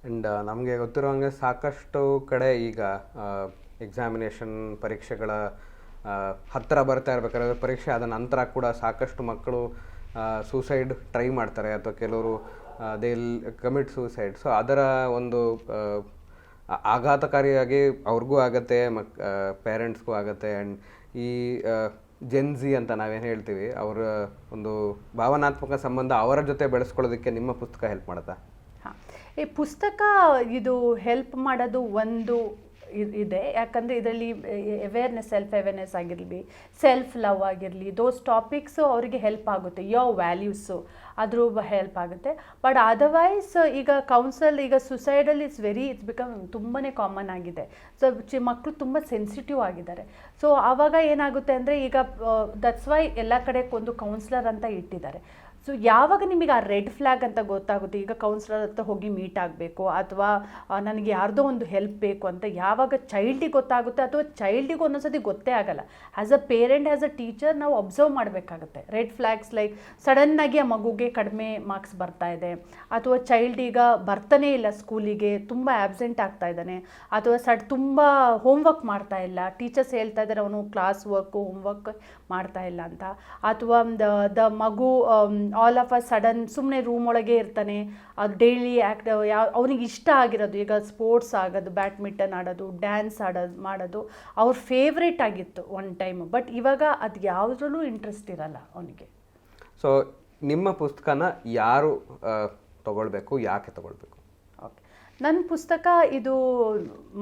ಆ್ಯಂಡ್ ನಮಗೆ ಗೊತ್ತಿರೋ ಹಾಗೆ ಸಾಕಷ್ಟು ಕಡೆ ಈಗ ಎಕ್ಸಾಮಿನೇಷನ್ ಪರೀಕ್ಷೆಗಳ ಹತ್ತಿರ ಬರ್ತಾ ಇರ್ಬೇಕಾದ್ರೆ ಪರೀಕ್ಷೆ ಆದ ನಂತರ ಕೂಡ ಸಾಕಷ್ಟು ಮಕ್ಕಳು ಸೂಸೈಡ್ ಟ್ರೈ ಮಾಡ್ತಾರೆ ಅಥವಾ ಕೆಲವರು ದೇ ಕಮಿಟ್ ಸೂಸೈಡ್ ಸೊ ಅದರ ಒಂದು ಆಘಾತಕಾರಿಯಾಗಿ ಅವ್ರಿಗೂ ಆಗತ್ತೆ, ಮಕ್ ಪೇರೆಂಟ್ಸ್ಗೂ ಆಗತ್ತೆ. ಆ್ಯಂಡ್ ಈ ಜೆನ್ಜಿ ಅಂತ ನಾವೇನು ಹೇಳ್ತೀವಿ, ಅವರ ಒಂದು ಭಾವನಾತ್ಮಕ ಸಂಬಂಧ ಅವರ ಜೊತೆ ಬೆಳೆಸ್ಕೊಳ್ಳೋದಕ್ಕೆ ನಿಮ್ಮ ಪುಸ್ತಕ ಹೆಲ್ಪ್ ಮಾಡುತ್ತಾ? ಈ ಪುಸ್ತಕ ಇದು ಹೆಲ್ಪ್ ಮಾಡೋದು ಒಂದು ಇದೆ. ಯಾಕಂದರೆ ಇದರಲ್ಲಿ ಅವೇರ್ನೆಸ್ ಸೆಲ್ಫ್ ಅವೇರ್ನೆಸ್ ಆಗಿರಲಿ ಸೆಲ್ಫ್ ಲವ್ ಆಗಿರಲಿ ದೋಸ್ ಟಾಪಿಕ್ಸು ಅವರಿಗೆ ಹೆಲ್ಪ್ ಆಗುತ್ತೆ. ಯೋ ವ್ಯಾಲ್ಯೂಸು ಅದ್ರ ಹೆಲ್ಪ್ ಆಗುತ್ತೆ. ಬಟ್ ಅದರ್ವೈಸ್ ಈಗ ಕೌನ್ಸಲ್ ಈಗ ಸುಸೈಡಲ್ಲಿ ಇಟ್ಸ್ ವೆರಿ ಇಟ್ಸ್ ಬಿಕಮ್ ತುಂಬಾ ಕಾಮನ್ ಆಗಿದೆ. ಸೊ ಚಿ ಮಕ್ಕಳು ತುಂಬ ಸೆನ್ಸಿಟಿವ್ ಆಗಿದ್ದಾರೆ. ಸೊ ಆವಾಗ ಏನಾಗುತ್ತೆ ಅಂದರೆ ಈಗ ದಟ್ಸ್ ವೈ ಎಲ್ಲ ಕಡೆ ಒಂದು ಕೌನ್ಸ್ಲರ್ ಅಂತ ಇಟ್ಟಿದ್ದಾರೆ. ಸೊ ಯಾವಾಗ ನಿಮಗೆ ಆ ರೆಡ್ ಫ್ಲ್ಯಾಗ್ ಅಂತ ಗೊತ್ತಾಗುತ್ತೆ? ಈಗ ಕೌನ್ಸಿಲರ್ ಹತ್ರ ಹೋಗಿ ಮೀಟ್ ಆಗಬೇಕು, ಅಥವಾ ನನಗೆ ಯಾರ್ದೋ ಒಂದು ಹೆಲ್ಪ್ ಬೇಕು ಅಂತ ಯಾವಾಗ ಚೈಲ್ಡಿಗೆ ಗೊತ್ತಾಗುತ್ತೆ? ಅಥವಾ ಚೈಲ್ಡಿಗೆ ಒಂದೊಂದ್ಸತಿ ಗೊತ್ತೇ ಆಗಲ್ಲ. As a parent as a teacher ನಾವು ಅಬ್ಸರ್ವ್ ಮಾಡಬೇಕಾಗುತ್ತೆ. ರೆಡ್ ಫ್ಲ್ಯಾಗ್ಸ್ ಲೈಕ್ ಸಡನ್ನಾಗಿ ಆ ಮಗುಗೆ ಕಡಿಮೆ ಮಾರ್ಕ್ಸ್ ಬರ್ತಾ ಇದೆ. ಅಥವಾ ಚೈಲ್ಡ್ ಈಗ ಬರ್ತಾನೇ ಇಲ್ಲ ಸ್ಕೂಲಿಗೆ, ತುಂಬ ಆ್ಯಬ್ಸೆಂಟ್ ಆಗ್ತಾ ಇದ್ದಾನೆ. ಅಥವಾ ಸಡ್, ತುಂಬ ಹೋಮ್ವರ್ಕ್ ಮಾಡ್ತಾ ಇಲ್ಲ. ಟೀಚರ್ಸ್ ಹೇಳ್ತಾ ಇದ್ದಾರೆ, ಅವನು ಕ್ಲಾಸ್ ವರ್ಕು ಹೋಮ್ವರ್ಕ್ ಮಾಡ್ತಾ ಇಲ್ಲ ಅಂತ. ಅಥವಾ, ದ ದ ಮಗು ಆಲ್ ಆಫ್ ಅ ಸಡನ್ ಸುಮ್ಮನೆ ರೂಮ್ ಒಳಗೆ ಇರ್ತಾನೆ. ಅದು ಡೈಲಿ ಆ್ಯಕ್ಟ್ ಯಾವ ಅವ್ನಿಗೆ ಇಷ್ಟ ಆಗಿರೋದು ಈಗ ಸ್ಪೋರ್ಟ್ಸ್ ಆಗೋದು ಬ್ಯಾಡ್ಮಿಂಟನ್ ಆಡೋದು ಡ್ಯಾನ್ಸ್ ಆಡೋದು ಮಾಡೋದು ಅವ್ರ ಫೇವ್ರೇಟ್ ಆಗಿತ್ತು ಒನ್ ಟೈಮ್ ಬಟ್ ಇವಾಗ ಅದು ಯಾವುದ್ರಲ್ಲೂ ಇಂಟ್ರೆಸ್ಟ್ ಇರಲ್ಲ ಅವನಿಗೆ. ಸೊ ನಿಮ್ಮ ಪುಸ್ತಕನ ಯಾರು ತಗೊಳ್ಬೇಕು ಯಾಕೆ ತಗೊಳ್ಬೇಕು? ಓಕೆ ನನ್ನ ಪುಸ್ತಕ ಇದು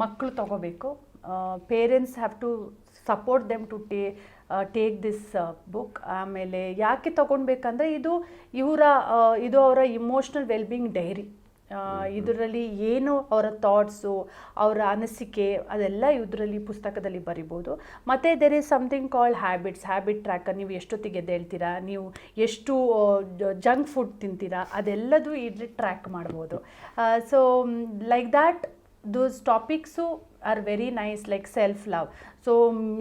ಮಕ್ಕಳು ತಗೋಬೇಕು. Parents have to support them to tea take this book ಆಮೇಲೆ ಯಾಕೆ ತೊಗೊಳ್ಬೇಕಂದ್ರೆ ಇದು ಇವರ ಇದು ಅವರ ಇಮೋಷ್ನಲ್ ವೆಲ್ಬೀಂಗ್ ಡೈರಿ ಇದರಲ್ಲಿ ಏನು ಅವರ ಥಾಟ್ಸು ಅವರ ಅನಿಸಿಕೆ ಅದೆಲ್ಲ ಇದರಲ್ಲಿ ಪುಸ್ತಕದಲ್ಲಿ ಬರಿಬೋದು. ಮತ್ತು there is something called habits habit tracker ನೀವು ಎಷ್ಟೊತ್ತಿಗೆ ಎದ್ದೇಳ್ತೀರಾ? ನೀವು ಎಷ್ಟು ಜಂಕ್ ಫುಡ್ ತಿಂತೀರಾ? ಅದೆಲ್ಲದೂ ಇಲ್ಲಿ ಟ್ರ್ಯಾಕ್ ಮಾಡ್ಬೋದು. So like that those topics are very nice like self love so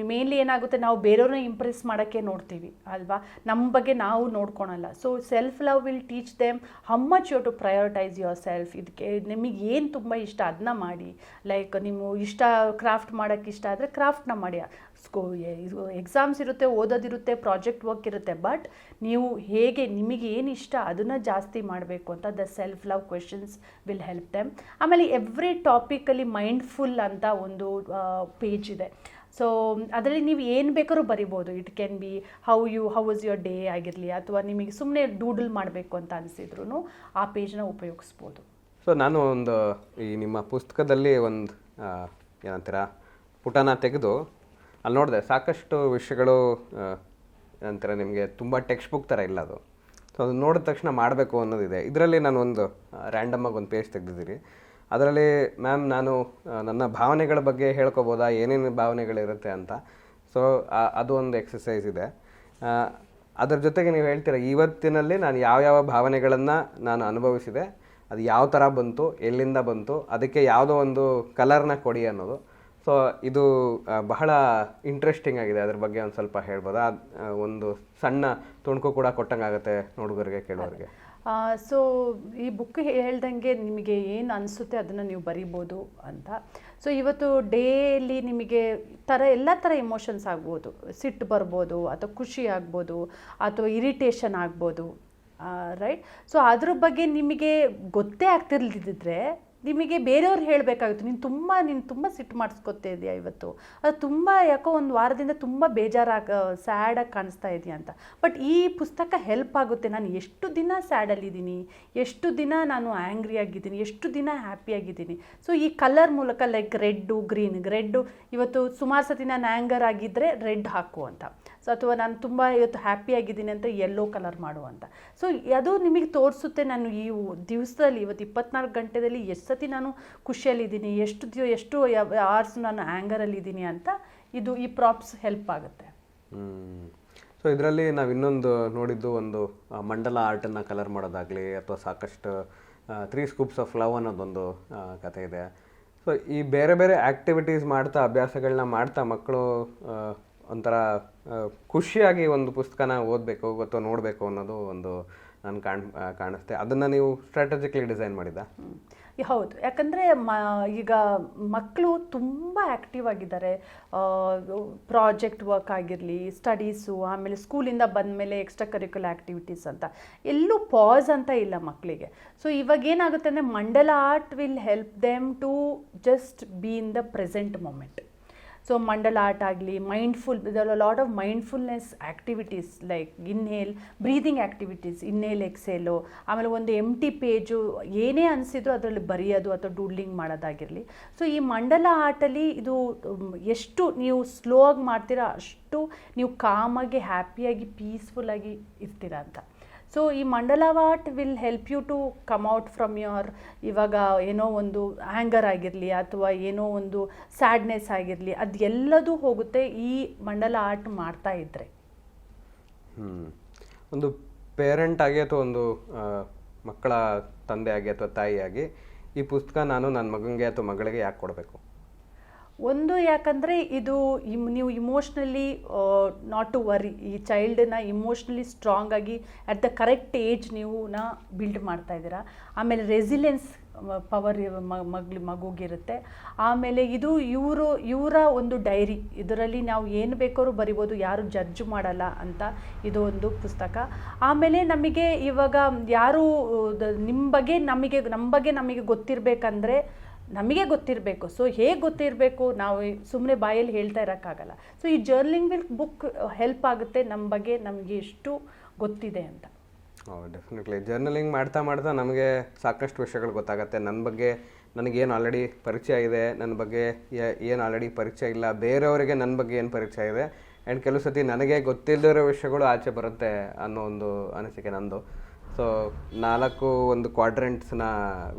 mainly ಏನಾಗುತ್ತೆ, ನಾವು ಬೇರೆಯವ್ರನ್ನ ಇಂಪ್ರೆಸ್ ಮಾಡೋಕ್ಕೆ ನೋಡ್ತೀವಿ, ಅಲ್ವಾ? ನಮ್ಮ ಬಗ್ಗೆ ನಾವು ನೋಡ್ಕೊಳಲ್ಲ. So self love will teach them how much you to prioritise your self ಇದಕ್ಕೆ ನಿಮಗೆ ಏನು ತುಂಬ ಇಷ್ಟ ಅದನ್ನ ಮಾಡಿ. ಲೈಕ್ ನೀವು ಇಷ್ಟ ಕ್ರಾಫ್ಟ್ ಮಾಡೋಕ್ಕೆ ಇಷ್ಟ ಆದರೆ ಕ್ರಾಫ್ಟ್ನ ಮಾಡಿ. ಸ್ಕೂ ಎಕ್ಸಾಮ್ಸ್ ಇರುತ್ತೆ, ಓದೋದಿರುತ್ತೆ ಪ್ರಾಜೆಕ್ಟ್ ವರ್ಕ್ ಇರುತ್ತೆ ಬಟ್ ನೀವು ಹೇಗೆ ನಿಮಗೆ ಏನು ಇಷ್ಟ ಅದನ್ನು ಜಾಸ್ತಿ ಮಾಡಬೇಕು ಅಂತ the self love questions will help them ಆಮೇಲೆ ಎವ್ರಿ ಟಾಪಿಕಲ್ಲಿ ಮೈಂಡ್ಫುಲ್ ಅಂತ ಒಂದು ಪೇಜ್ ಇದೆ. ಸೊ ಅದರಲ್ಲಿ ನೀವು ಏನು ಬೇಕಾದ್ರೂ ಬರಿಬೋದು. It can be how you how is your day ಆಗಿರಲಿ, ಅಥವಾ ನಿಮಗೆ ಸುಮ್ಮನೆ ಡೂಡಲ್ ಮಾಡಬೇಕು ಅಂತ ಅನಿಸಿದ್ರು ಆ ಪೇಜ್ನ ಉಪಯೋಗಿಸ್ಬೋದು. ಸೊ ನಾನು ಒಂದು ಈ ನಿಮ್ಮ ಪುಸ್ತಕದಲ್ಲಿ ಒಂದು ಏನಂತೀರ, ಪುಟನ ತೆಗೆದು ಅಲ್ಲಿ ನೋಡಿದೆ, ಸಾಕಷ್ಟು ವಿಷಯಗಳು ನಂತರ ನಿಮಗೆ ತುಂಬ ಟೆಕ್ಸ್ಟ್ ಬುಕ್ ಥರ ಇಲ್ಲ ಅದು. ಸೊ ಅದು ನೋಡಿದ ತಕ್ಷಣ ಮಾಡಬೇಕು ಅನ್ನೋದಿದೆ. ಇದರಲ್ಲಿ ನಾನು ಒಂದು ರ್ಯಾಂಡಮ್ ಆಗಿ ಒಂದು ಪೇಜ್ ತೆಗೆದಿದ್ದೀನಿ. ಅದರಲ್ಲಿ ಮ್ಯಾಮ್ ನಾನು ನನ್ನ ಭಾವನೆಗಳ ಬಗ್ಗೆ ಹೇಳ್ಕೊಬೋದಾ? ಏನೇನು ಭಾವನೆಗಳಿರುತ್ತೆ ಅಂತ. ಸೊ ಅದು ಒಂದು ಎಕ್ಸಸೈಸ್ ಇದೆ. ಅದರ ಜೊತೆಗೆ ನೀವು ಹೇಳ್ತೀರ, ಇವತ್ತಿನಲ್ಲಿ ನಾನು ಯಾವ ಯಾವ ಭಾವನೆಗಳನ್ನು ನಾನು ಅನುಭವಿಸಿದೆ, ಅದು ಯಾವ ಥರ ಬಂತು, ಎಲ್ಲಿಂದ ಬಂತು, ಅದಕ್ಕೆ ಯಾವುದೋ ಒಂದು ಕಲರ್ನ ಕೊಡಿ ಅನ್ನೋದು. ಸೊ ಇದು ಬಹಳ ಇಂಟ್ರೆಸ್ಟಿಂಗ್ ಆಗಿದೆ. ಅದ್ರ ಬಗ್ಗೆ ಒಂದು ಸ್ವಲ್ಪ ಹೇಳ್ಬೋದಾ? ಒಂದು ಸಣ್ಣ ತುಣುಕು ಕೂಡ ಕೊಟ್ಟಂಗಾಗುತ್ತೆ ನೋಡುಗರಿಗೆ ಕೇಳೋರಿಗೆ ಸೊ ಈ ಬುಕ್ ಹೇಳ್ದಂಗೆ ನಿಮಗೆ ಏನು ಅನಿಸುತ್ತೆ ಅದನ್ನು ನೀವು ಬರಿಬೋದು ಅಂತ. ಸೊ ಇವತ್ತು ಡೇಲಿ ನಿಮಗೆ ಥರ ಎಲ್ಲ ಥರ ಎಮೋಷನ್ಸ್ ಆಗ್ಬೋದು. ಸಿಟ್ಟು ಬರ್ಬೋದು, ಅಥವಾ ಖುಷಿ ಆಗ್ಬೋದು, ಅಥವಾ ಇರಿಟೇಷನ್ ಆಗ್ಬೋದು ರೈಟ್ ಸೊ ಅದ್ರ ಬಗ್ಗೆ ನಿಮಗೆ ಗೊತ್ತೇ ಆಗ್ತಿರ್ಲಿದ್ದಿದ್ರೆ ನಿಮಗೆ ಬೇರೆಯವ್ರು ಹೇಳಬೇಕಾಗಿತ್ತು, ನೀನು ತುಂಬ ನೀನು ತುಂಬ ಸಿಟ್ಟು ಮಾಡಿಸ್ಕೊತಾ ಇದೆಯಾ ಇವತ್ತು? ಅದು ತುಂಬ ಯಾಕೋ ಒಂದು ವಾರದಿಂದ ತುಂಬ ಬೇಜಾರಾಗ ಸ್ಯಾಡಾಗಿ ಕಾಣಿಸ್ತಾ ಇದೆಯಾ ಅಂತ. ಬಟ್ ಈ ಪುಸ್ತಕ ಹೆಲ್ಪ್ ಆಗುತ್ತೆ. ನಾನು ಎಷ್ಟು ದಿನ ಸ್ಯಾಡಲ್ಲಿದ್ದೀನಿ ಎಷ್ಟು ದಿನ ನಾನು ಆ್ಯಂಗ್ರಿ ಆಗಿದ್ದೀನಿ, ಎಷ್ಟು ದಿನ ಹ್ಯಾಪಿಯಾಗಿದ್ದೀನಿ ಸೊ ಈ ಕಲರ್ ಮೂಲಕ ಲೈಕ್ ರೆಡ್ಡು ಗ್ರೀನ್ ರೆಡ್ಡು ಇವತ್ತು ಸುಮಾರು ಸತಿ ನಾನು ಆ್ಯಂಗರ್ ಆಗಿದ್ದರೆ ರೆಡ್ ಹಾಕು ಅಂತ. ಸೊ ಅಥವಾ ನಾನು ತುಂಬ ಇವತ್ತು ಹ್ಯಾಪಿಯಾಗಿದ್ದೀನಿ ಅಂತ ಯೆಲ್ಲೋ ಕಲರ್ ಮಾಡು ಅಂತ. ಸೊ ಅದು ನಿಮಗೆ ತೋರಿಸುತ್ತೆ ನಾನು ಈ ದಿವಸದಲ್ಲಿ ಇವತ್ತು ಇಪ್ಪತ್ನಾಲ್ಕು ಗಂಟೆದಲ್ಲಿ ಎಷ್ಟು ಸತಿ ನಾನು ಖುಷಿಯಲ್ಲಿದ್ದೀನಿ, ಎಷ್ಟು ದಿವ, ಎಷ್ಟು ಆರ್ಸ್ ನಾನು ಆ್ಯಂಗರಲ್ಲಿದ್ದೀನಿ ಅಂತ ಇದು ಈ ಪ್ರಾಪ್ಸ್ ಹೆಲ್ಪ್ ಆಗುತ್ತೆ. ಸೊ ಇದರಲ್ಲಿ ನಾವು ಇನ್ನೊಂದು ನೋಡಿದ್ದು ಒಂದು ಮಂಡಲ ಆರ್ಟನ್ನು ಕಲರ್ ಮಾಡೋದಾಗಲಿ ಅಥವಾ ಸಾಕಷ್ಟು ತ್ರೀ ಸ್ಕೂಪ್ಸ್ ಆಫ್ ಲವ್ ಅನ್ನೋದೊಂದು ಕತೆ ಇದೆ. ಸೊ ಈ ಬೇರೆ ಬೇರೆ ಆ್ಯಕ್ಟಿವಿಟೀಸ್ ಮಾಡ್ತಾ ಅಭ್ಯಾಸಗಳನ್ನ ಮಾಡ್ತಾ ಮಕ್ಕಳು ಒಂಥರ ಖುಷಿಯಾಗಿ ಒಂದು ಪುಸ್ತಕನ ಓದಬೇಕು ಅಥವಾ ನೋಡಬೇಕು ಅನ್ನೋದು ಒಂದು ನಾನು ಕಾಣ್ ಕಾಣಿಸ್ತೆ. ಅದನ್ನು ನೀವು ಸ್ಟ್ರಾಟಜಿಕಲಿ ಡಿಸೈನ್ ಮಾಡಿದ್ದ? ಹೌದು. ಯಾಕಂದರೆ ಮ, ಈಗ ಮಕ್ಕಳು ತುಂಬ ಆ್ಯಕ್ಟಿವ್ ಆಗಿದ್ದಾರೆ. ಪ್ರಾಜೆಕ್ಟ್ ವರ್ಕ್ ಆಗಿರಲಿ ಸ್ಟಡೀಸು ಆಮೇಲೆ ಸ್ಕೂಲಿಂದ ಬಂದಮೇಲೆ ಎಕ್ಸ್ಟ್ರಾ ಕರಿಕ್ಯುಲರ್ ಆ್ಯಕ್ಟಿವಿಟೀಸ್ ಅಂತ. ಎಲ್ಲೂ ಪಾಸ್ ಅಂತ ಇಲ್ಲ ಮಕ್ಕಳಿಗೆ ಸೊ ಇವಾಗ ಏನಾಗುತ್ತೆ ಅಂದರೆ, mandala art will help them to just be in the present moment so mandala art ಆಗಲಿ mindful lot of mindfulness activities like inhale breathing activities inhale exhale ಆಮೇಲೆ ಒಂದು ಎಂ ಟಿ ಪೇಜು ಏನೇ ಅನಿಸಿದ್ರು ಅದರಲ್ಲಿ ಬರೆಯೋದು ಅಥವಾ ಡೂಡ್ಲಿಂಗ್ ಮಾಡೋದಾಗಿರಲಿ. ಸೊ ಈ ಮಂಡಲ ಆರ್ಟಲ್ಲಿ ಇದು ಎಷ್ಟು ನೀವು ಸ್ಲೋ ಆಗಿ ಮಾಡ್ತೀರಾ ಅಷ್ಟು ನೀವು ಕಾಮಾಗಿ ಹ್ಯಾಪಿಯಾಗಿ ಪೀಸ್ಫುಲ್ಲಾಗಿ ಇರ್ತೀರಾ ಅಂತ. ಸೊ ಈ mandala art will help you to come out from your ಇವಾಗ ಏನೋ ಒಂದು ಆ್ಯಂಗರ್ ಆಗಿರಲಿ ಅಥವಾ ಏನೋ ಒಂದು ಸ್ಯಾಡ್ನೆಸ್ ಆಗಿರಲಿ ಅದೆಲ್ಲದೂ ಹೋಗುತ್ತೆ ಈ ಮಂಡಲ ಆರ್ಟ್ ಮಾಡ್ತಾ ಇದ್ದರೆ. ಒಂದು ಪೇರೆಂಟ್ ಆಗಿ ಅಥವಾ ಒಂದು ಮಕ್ಕಳ ಮಕ್ಕಳ ಆಗಿ ಅಥವಾ ತಾಯಿಯಾಗಿ ಈ ಪುಸ್ತಕ ನಾನು ನನ್ನ ಮಗನಿಗೆ ಅಥವಾ ಮಗಳಿಗೆ ಯಾಕೆ ಕೊಡಬೇಕು ಒಂದು ಯಾಕಂದರೆ ಇದು ಇಮ್, ನೀವು ಇಮೋಷ್ನಲಿ ನಾಟ್ ಟು ವರಿ ಈ ಚೈಲ್ಡನ್ನ ಇಮೋಷ್ನಲಿ ಸ್ಟ್ರಾಂಗ್ ಆಗಿ ಅಟ್ ದ ಕರೆಕ್ಟ್ ಏಜ್ ನೀವು ನ ಬಿಲ್ಡ್ ಮಾಡ್ತಾ ಇದ್ದೀರಾ. ಆಮೇಲೆ ರೆಸಿಲೆನ್ಸ್ ಪವರ್ ಮಗ್ಲಿ ಮಗುಗಿರುತ್ತೆ. ಆಮೇಲೆ ಇದು ಇವರು, ಇವರ ಒಂದು ಡೈರಿ ಇದರಲ್ಲಿ ನಾವು ಏನು ಬೇಕಾದ್ರೂ ಬರಿಬೋದು, ಯಾರು ಜಡ್ಜ್ ಮಾಡಲ್ಲ ಅಂತ ಇದು ಒಂದು ಪುಸ್ತಕ. ಆಮೇಲೆ ನಮಗೆ ಇವಾಗ ಯಾರು ನಿಮ್ಮ ಬಗ್ಗೆ ನಮಗೆ ನಮ್ಮ ಬಗ್ಗೆ ನಮಗೆ ಗೊತ್ತಿರಬೇಕಂದ್ರೆ ನಮಗೆ ಗೊತ್ತಿರಬೇಕು. ಸೊ ಹೇಗೆ ಗೊತ್ತಿರಬೇಕು? ನಾವು ಸುಮ್ಮನೆ ಬಾಯಲ್ಲಿ ಹೇಳ್ತಾ ಇರೋಕ್ಕಾಗಲ್ಲ. ಸೊ ಈ ಜರ್ನಿಂಗ್ ವಿಲ್ ಬುಕ್ ಹೆಲ್ಪ್ ಆಗುತ್ತೆ ನಮ್ಮ ಬಗ್ಗೆ, ನಮಗೆ ಎಷ್ಟು ಗೊತ್ತಿದೆ ಅಂತ. ಡೆಫಿನೆಟ್ಲಿ ಜರ್ನಲಿಂಗ್ ಮಾಡ್ತಾ ಮಾಡ್ತಾ ನಮಗೆ ಸಾಕಷ್ಟು ವಿಷಯಗಳು ಗೊತ್ತಾಗುತ್ತೆ. ನನ್ನ ಬಗ್ಗೆ ನನಗೇನು ಆಲ್ರೆಡಿ ಪರಿಚಯ ಇದೆ ನನ್ನ ಬಗ್ಗೆ ಏನು ಆಲ್ರೆಡಿ ಪರಿಚಯ ಇಲ್ಲ, ಬೇರೆಯವರಿಗೆ ನನ್ನ ಬಗ್ಗೆ ಏನು ಪರಿಚಯ ಇದೆ ಆ್ಯಂಡ್ ಕೆಲವು ಸತಿ ನನಗೆ ಗೊತ್ತಿಲ್ಲದಿರೋ ವಿಷಯಗಳು ಆಚೆ ಬರುತ್ತೆ ಅನ್ನೋ ಒಂದು ಅನಿಸಿಕೆ ನಂದು. ಸೊ ನಾಲ್ಕು ಒಂದು ಕ್ವಾಡ್ರೆಂಟ್ಸ್ನ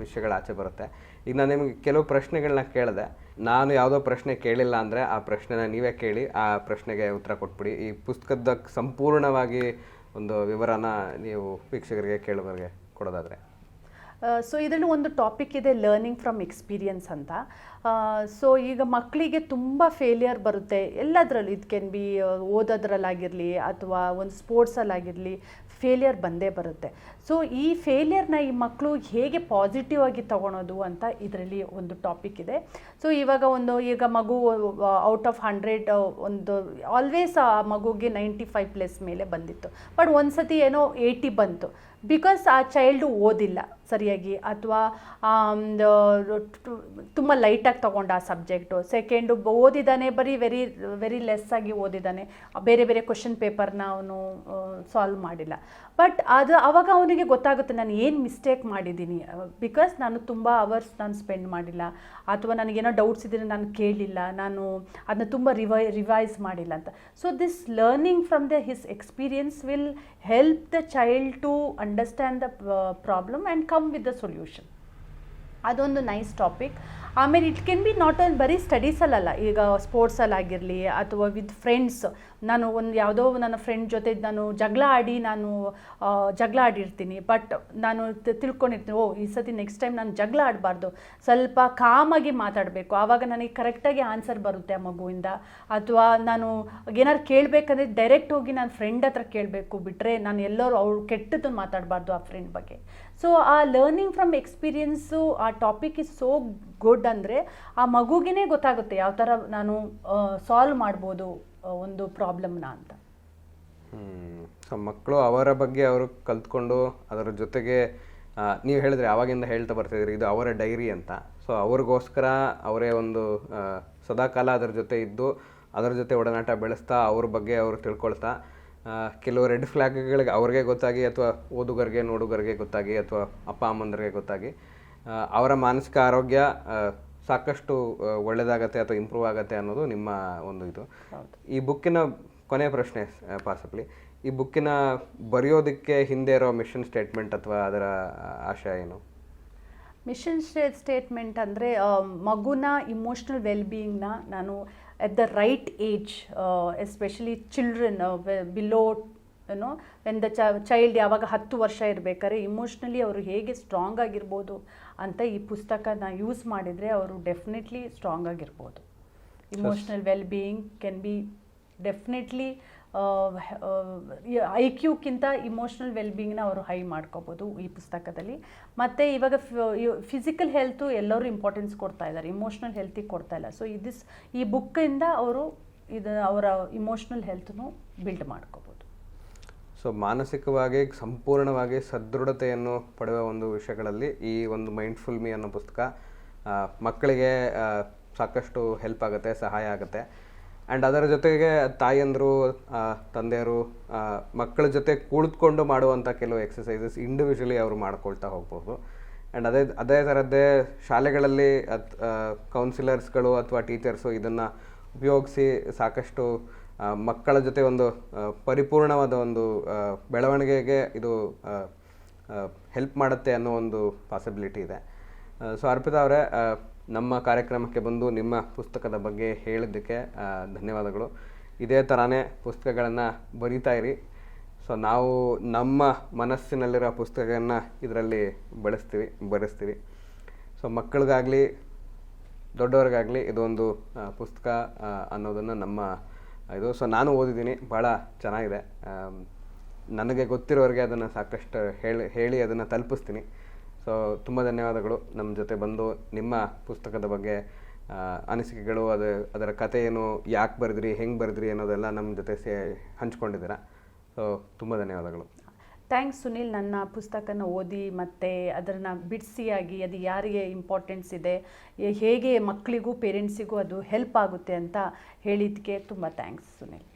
ವಿಷಯಗಳು ಆಚೆ ಬರುತ್ತೆ. ಈಗ ನಾನು ನಿಮಗೆ ಕೆಲವು ಪ್ರಶ್ನೆಗಳನ್ನ ಕೇಳಿದೆ. ನಾನು ಯಾವುದೋ ಪ್ರಶ್ನೆ ಕೇಳಿಲ್ಲ ಅಂದರೆ ಆ ಪ್ರಶ್ನೆನ ನೀವೇ ಕೇಳಿ, ಆ ಪ್ರಶ್ನೆಗೆ ಉತ್ತರ ಕೊಟ್ಬಿಡಿ. ಈ ಪುಸ್ತಕದ ಸಂಪೂರ್ಣವಾಗಿ ಒಂದು ವಿವರನ ನೀವು ವೀಕ್ಷಕರಿಗೆ ಕೇಳುವವರಿಗೆ ಕೊಡೋದಾದರೆ. ಸೊ ಇದರಲ್ಲಿ ಒಂದು ಟಾಪಿಕ್ ಇದೆ ಲರ್ನಿಂಗ್ ಫ್ರಮ್ ಎಕ್ಸ್ಪೀರಿಯನ್ಸ್ ಅಂತ. ಸೊ ಈಗ ಮಕ್ಕಳಿಗೆ ತುಂಬ ಫೇಲಿಯರ್ ಬರುತ್ತೆ. ಎಲ್ಲದರಲ್ಲೂ ಇದು ಕೆನ್ ಬಿ ಓದೋದ್ರಲ್ಲಾಗಿರಲಿ ಅಥವಾ ಒಂದು ಸ್ಪೋರ್ಟ್ಸಲ್ಲಾಗಿರಲಿ ಫೇಲಿಯರ್ ಬಂದೇ ಬರುತ್ತೆ. ಸೊ ಈ ಫೇಲಿಯರ್ನ ಈ ಮಕ್ಕಳು ಹೇಗೆ ಪಾಸಿಟಿವ್ ಆಗಿ ತಗೊಳೋದು ಅಂತ ಇದರಲ್ಲಿ ಒಂದು ಟಾಪಿಕ್ ಇದೆ. ಸೊ ಇವಾಗ ಒಂದು ಈಗ ಮಗು ಔಟ್ ಆಫ್ ಹಂಡ್ರೆಡ್ ಒಂದು ಆಲ್ವೇಸ್ ಆ ಮಗುಗೆ ನೈಂಟಿ ಫೈವ್ ಪ್ಲಸ್ ಮೇಲೆ ಬಂದಿತ್ತು. ಬಟ್ ಒಂದು ಸತಿ ಏನೋ ಏಯ್ಟಿ ಬಂತು. ಬಿಕಾಸ್ ಆ ಚೈಲ್ಡು ಓದಿಲ್ಲ. ಸರಿಯಾಗಿ ಅಥವಾ ತುಂಬ ಲೈಟಾಗಿ ತಗೊಂಡ ಆ ಸಬ್ಜೆಕ್ಟು ಸೆಕೆಂಡು ಓದಿದ್ದಾನೆ ಬರೀ ವೆರಿ ವೆರಿ ಲೆಸ್ ಆಗಿ ಓದಿದ್ದಾನೆ ಬೇರೆ ಬೇರೆ ಕ್ವಶನ್ ಪೇಪರ್ನ ಅವನು ಸಾಲ್ವ್ ಮಾಡಿಲ್ಲ. ಬಟ್ ಅದು ಆವಾಗ ಅವನಿಗೆ ಗೊತ್ತಾಗುತ್ತೆ ನಾನು ಏನು ಮಿಸ್ಟೇಕ್ ಮಾಡಿದ್ದೀನಿ. ಬಿಕಾಸ್ ನಾನು ತುಂಬ ಅವರ್ಸ್ ನಾನು ಸ್ಪೆಂಡ್ ಮಾಡಿಲ್ಲ. ಅಥವಾ ನನಗೇನೋ ಡೌಟ್ಸ್ ಇದ್ದರೆ ನಾನು ಕೇಳಲಿಲ್ಲ ನಾನು ಅದನ್ನ ತುಂಬ ರಿವೈ ರಿವೈಸ್ ಮಾಡಿಲ್ಲ ಅಂತ. So this learning from the his experience will help the child to understand the problem and come with the solution ಅದೊಂದು ನೈಸ್ ಟಾಪಿಕ್ ಆಮೇಲೆ it can be not own ಬರೀ ಸ್ಟಡೀಸಲ್ಲ ಈಗ ಸ್ಪೋರ್ಟ್ಸಲ್ಲಾಗಿರಲಿ ಅಥವಾ ವಿತ್ ಫ್ರೆಂಡ್ಸ್ ನಾನು ಒಂದು ಯಾವುದೋ ನನ್ನ ಫ್ರೆಂಡ್ ಜೊತೆ ನಾನು ಜಗಳ ಆಡಿ ನಾನು ಜಗಳ ಆಡಿರ್ತೀನಿ. ಬಟ್ ನಾನು ತಿಳ್ಕೊಂಡಿರ್ತೀನಿ, ಓ, ಈ ಸತಿ ನೆಕ್ಸ್ಟ್ ಟೈಮ್ ನಾನು ಜಗಳ ಆಡಬಾರ್ದು. ಸ್ವಲ್ಪ ಕಾಮಾಗಿ ಮಾತಾಡಬೇಕು. ಆವಾಗ ನನಗೆ ಕರೆಕ್ಟಾಗಿ ಆನ್ಸರ್ ಬರುತ್ತೆ ಆ ಮಗುವಿಂದ. ಅಥವಾ ನಾನು ಏನಾದ್ರು ಕೇಳಬೇಕಂದ್ರೆ ಡೈರೆಕ್ಟ್ ಹೋಗಿ ನಾನು ಫ್ರೆಂಡ್ ಹತ್ರ ಕೇಳಬೇಕು. ಬಿಟ್ಟರೆ ನಾನು ಎಲ್ಲರೂ ಅವ್ರು ಕೆಟ್ಟದ್ದು ಮಾತಾಡಬಾರ್ದು ಆ ಫ್ರೆಂಡ್ ಬಗ್ಗೆ. ಸೊ ಆ ಲರ್ನಿಂಗ್ ಫ್ರಮ್ ಎಕ್ಸ್ಪೀರಿಯನ್ಸು ಆ ಟಾಪಿಕ್ ಇಸ್ ಸೋ ಗುಡ್ ಅಂದರೆ ಆ ಮಗುಗೇ ಗೊತ್ತಾಗುತ್ತೆ ಯಾವ ಥರ ನಾನು ಸಾಲ್ವ್ ಮಾಡ್ಬೋದು ಒಂದು ಪ್ರಾಬ್ಲಮ್ನ ಅಂತ. ಸೊ ಮಕ್ಕಳು ಅವರ ಬಗ್ಗೆ ಅವರು ಕಲ್ತ್ಕೊಂಡು ಅದರ ಜೊತೆಗೆ ನೀವು ಹೇಳಿದ್ರೆ ಆವಾಗಿಂದ ಹೇಳ್ತಾ ಬರ್ತಿದ್ರಿ ಇದು ಅವರ ಡೈರಿ ಅಂತ. ಸೊ ಅವ್ರಿಗೋಸ್ಕರ ಅವರೇ ಒಂದು ಸದಾಕಾಲ ಅದರ ಜೊತೆ ಇದ್ದು, ಅದರ ಜೊತೆ ಒಡನಾಟ ಬೆಳೆಸ್ತಾ ಅವ್ರ ಬಗ್ಗೆ ಅವರು ತಿಳ್ಕೊಳ್ತಾ ಕೆಲವು ರೆಡ್ ಫ್ಲ್ಯಾಗ್ಗಳಿಗೆ ಅವ್ರಿಗೆ ಗೊತ್ತಾಗಿ ಅಥವಾ ಓದುಗರಿಗೆ ನೋಡುಗರಿಗೆ ಗೊತ್ತಾಗಿ ಅಥವಾ ಅಪ್ಪ ಅಮ್ಮಂದರಿಗೆ ಗೊತ್ತಾಗಿ ಅವರ ಮಾನಸಿಕ ಆರೋಗ್ಯ ಸಾಕಷ್ಟು ಒಳ್ಳೆಯದಾಗತ್ತೆ ಅಥವಾ ಇಂಪ್ರೂವ್ ಆಗತ್ತೆ ಅನ್ನೋದು ನಿಮ್ಮ ಒಂದು ಇದು. ಈ ಬುಕ್ಕಿನ ಕೊನೆಯ ಪ್ರಶ್ನೆ ಪಾಸಿಬ್ಲಿ ಈ ಬುಕ್ಕಿನ ಬರೆಯೋದಕ್ಕೆ ಹಿಂದೆ ಇರೋ ಮಿಷನ್ ಸ್ಟೇಟ್ಮೆಂಟ್ ಅಥವಾ ಅದರ ಆಶಯ ಏನು? ಮಿಷನ್ ಸ್ಟೇಟ್ಮೆಂಟ್ ಅಂದರೆ ಮಗುನ ಇಮೋಷ್ನಲ್ ವೆಲ್ಬೀಯಿಂಗ್ನ ನಾನು at the right age especially children below ಏನೋ ವೆನ್ ದ ಚೈಲ್ಡ್ ಯಾವಾಗ ಹತ್ತು ವರ್ಷ ಇರಬೇಕಾದ್ರೆ ಇಮೋಷ್ನಲಿ ಅವರು ಹೇಗೆ ಸ್ಟ್ರಾಂಗ್ ಆಗಿರ್ಬೋದು ಅಂತ ಈ ಪುಸ್ತಕನ ಯೂಸ್ ಮಾಡಿದರೆ ಅವರು ಡೆಫಿನೆಟ್ಲಿ ಸ್ಟ್ರಾಂಗ್ ಆಗಿರ್ಬೋದು. Emotional well being can be definitely I ಕ್ಯೂಕ್ಕಿಂತ emotional ವೆಲ್ಬೀಯಿಂಗ್ನ ಅವರು ಹೈ ಮಾಡ್ಕೋಬೋದು ಈ ಪುಸ್ತಕದಲ್ಲಿ. ಮತ್ತು ಇವಾಗ ಫಿಸಿಕಲ್ ಹೆಲ್ತು ಎಲ್ಲರೂ ಇಂಪಾರ್ಟೆನ್ಸ್ ಕೊಡ್ತಾ ಇದ್ದಾರೆ ಇಮೋಷ್ನಲ್ ಹೆಲ್ತಿಗೆ ಕೊಡ್ತಾ ಇಲ್ಲ. ಸೊ ಇದಿಸ್, ಈ ಬುಕ್ಕಿಂದ ಅವರು ಇದು, ಅವರ ಇಮೋಷ್ನಲ್ ಹೆಲ್ತ್ನು ಬಿಲ್ಡ್ ಮಾಡ್ಕೋಬೋದು. ಸೊ ಮಾನಸಿಕವಾಗಿ ಸಂಪೂರ್ಣವಾಗಿ ಸದೃಢತೆಯನ್ನು ಪಡೆಯುವ ಒಂದು ವಿಷಯಗಳಲ್ಲಿ ಈ ಒಂದು ಮೈಂಡ್ಫುಲ್ ಮೀ ಅನ್ನೋ ಪುಸ್ತಕ ಮಕ್ಕಳಿಗೆ ಸಾಕಷ್ಟು ಹೆಲ್ಪ್ ಆಗುತ್ತೆ, ಸಹಾಯ ಆಗುತ್ತೆ. ಆ್ಯಂಡ್ ಅದರ ಜೊತೆಗೆ ತಾಯಂದರು ತಂದೆಯರು ಮಕ್ಕಳ ಜೊತೆ ಕುಳಿತುಕೊಂಡು ಮಾಡುವಂಥ ಕೆಲವು ಎಕ್ಸಸೈಸಸ್ ಇಂಡಿವಿಜುವಲಿ ಅವರು ಮಾಡ್ಕೊಳ್ತಾ ಹೋಗ್ಬೋದು. ಆ್ಯಂಡ್ ಅದೇ ಅದೇ ಥರದ್ದೇ ಶಾಲೆಗಳಲ್ಲಿ ಅತ್ ಕೌನ್ಸಿಲರ್ಸ್ಗಳು ಅಥವಾ ಟೀಚರ್ಸು ಇದನ್ನು ಉಪಯೋಗಿಸಿ ಸಾಕಷ್ಟು ಮಕ್ಕಳ ಜೊತೆ ಒಂದು ಪರಿಪೂರ್ಣವಾದ ಒಂದು ಬೆಳವಣಿಗೆಗೆ ಇದು ಹೆಲ್ಪ್ ಮಾಡುತ್ತೆ ಅನ್ನೋ ಒಂದು ಪಾಸಿಬಿಲಿಟಿ ಇದೆ. ಸೊ ಅರ್ಪಿತಾ ಅವರೇ ನಮ್ಮ ಕಾರ್ಯಕ್ರಮಕ್ಕೆ ಬಂದು ನಿಮ್ಮ ಪುಸ್ತಕದ ಬಗ್ಗೆ ಹೇಳಿದ್ದಕ್ಕೆ ಧನ್ಯವಾದಗಳು. ಇದೇ ಥರನೇ ಪುಸ್ತಕಗಳನ್ನು ಬರಿತಾ ಇರಿ. ಸೊ ನಾವು ನಮ್ಮ ಮನಸ್ಸಿನಲ್ಲಿರೋ ಪುಸ್ತಕಗಳನ್ನು ಇದರಲ್ಲಿ ಬಳಸ್ತೀವಿ, ಬರೆಸ್ತೀವಿ. ಸೊ ಮಕ್ಕಳಿಗಾಗಲಿ, ದೊಡ್ಡವ್ರಿಗಾಗಲಿ ಇದೊಂದು ಪುಸ್ತಕ ಅನ್ನೋದನ್ನು ನಮ್ಮ, ಇದು. ಸೊ ನಾನು ಓದಿದ್ದೀನಿ, ಭಾಳ ಚೆನ್ನಾಗಿದೆ. ನನಗೆ ಗೊತ್ತಿರೋರಿಗೆ ಅದನ್ನು ಸಾಕಷ್ಟು ಹೇಳಿ ಹೇಳಿ ಅದನ್ನು ತಲುಪಿಸ್ತೀನಿ. ಸೊ ತುಂಬ ಧನ್ಯವಾದಗಳು. ನಮ್ಮ ಜೊತೆ ಬಂದು ನಿಮ್ಮ ಪುಸ್ತಕದ ಬಗ್ಗೆ ಅನಿಸಿಕೆಗಳು, ಅದು, ಅದರ ಕಥೆ ಏನು ಯಾಕೆ ಬರೆದ್ರಿ, ಹೆಂಗೆ ಬರೆದ್ರಿ ಅನ್ನೋದೆಲ್ಲ ನಮ್ಮ ಜೊತೆ ಸೇ, ಹಂಚ್ಕೊಂಡಿದ್ದೀರಾ. ಸೊ ತುಂಬ ಧನ್ಯವಾದಗಳು. ಥ್ಯಾಂಕ್ಸ್ ಸುನಿಲ್ ನನ್ನ ಪುಸ್ತಕನ ಓದಿ ಮತ್ತು ಅದನ್ನು ಬಿಡಿಸಿಯಾಗಿ ಅದು ಯಾರಿಗೆ ಇಂಪಾರ್ಟೆನ್ಸ್ ಇದೆ ಹೇಗೆ ಮಕ್ಕಳಿಗೂ ಪೇರೆಂಟ್ಸಿಗೂ ಅದು ಹೆಲ್ಪ್ ಆಗುತ್ತೆ ಅಂತ ಹೇಳಿದ್ದಕ್ಕೆ ತುಂಬ ಥ್ಯಾಂಕ್ಸ್ ಸುನಿಲ್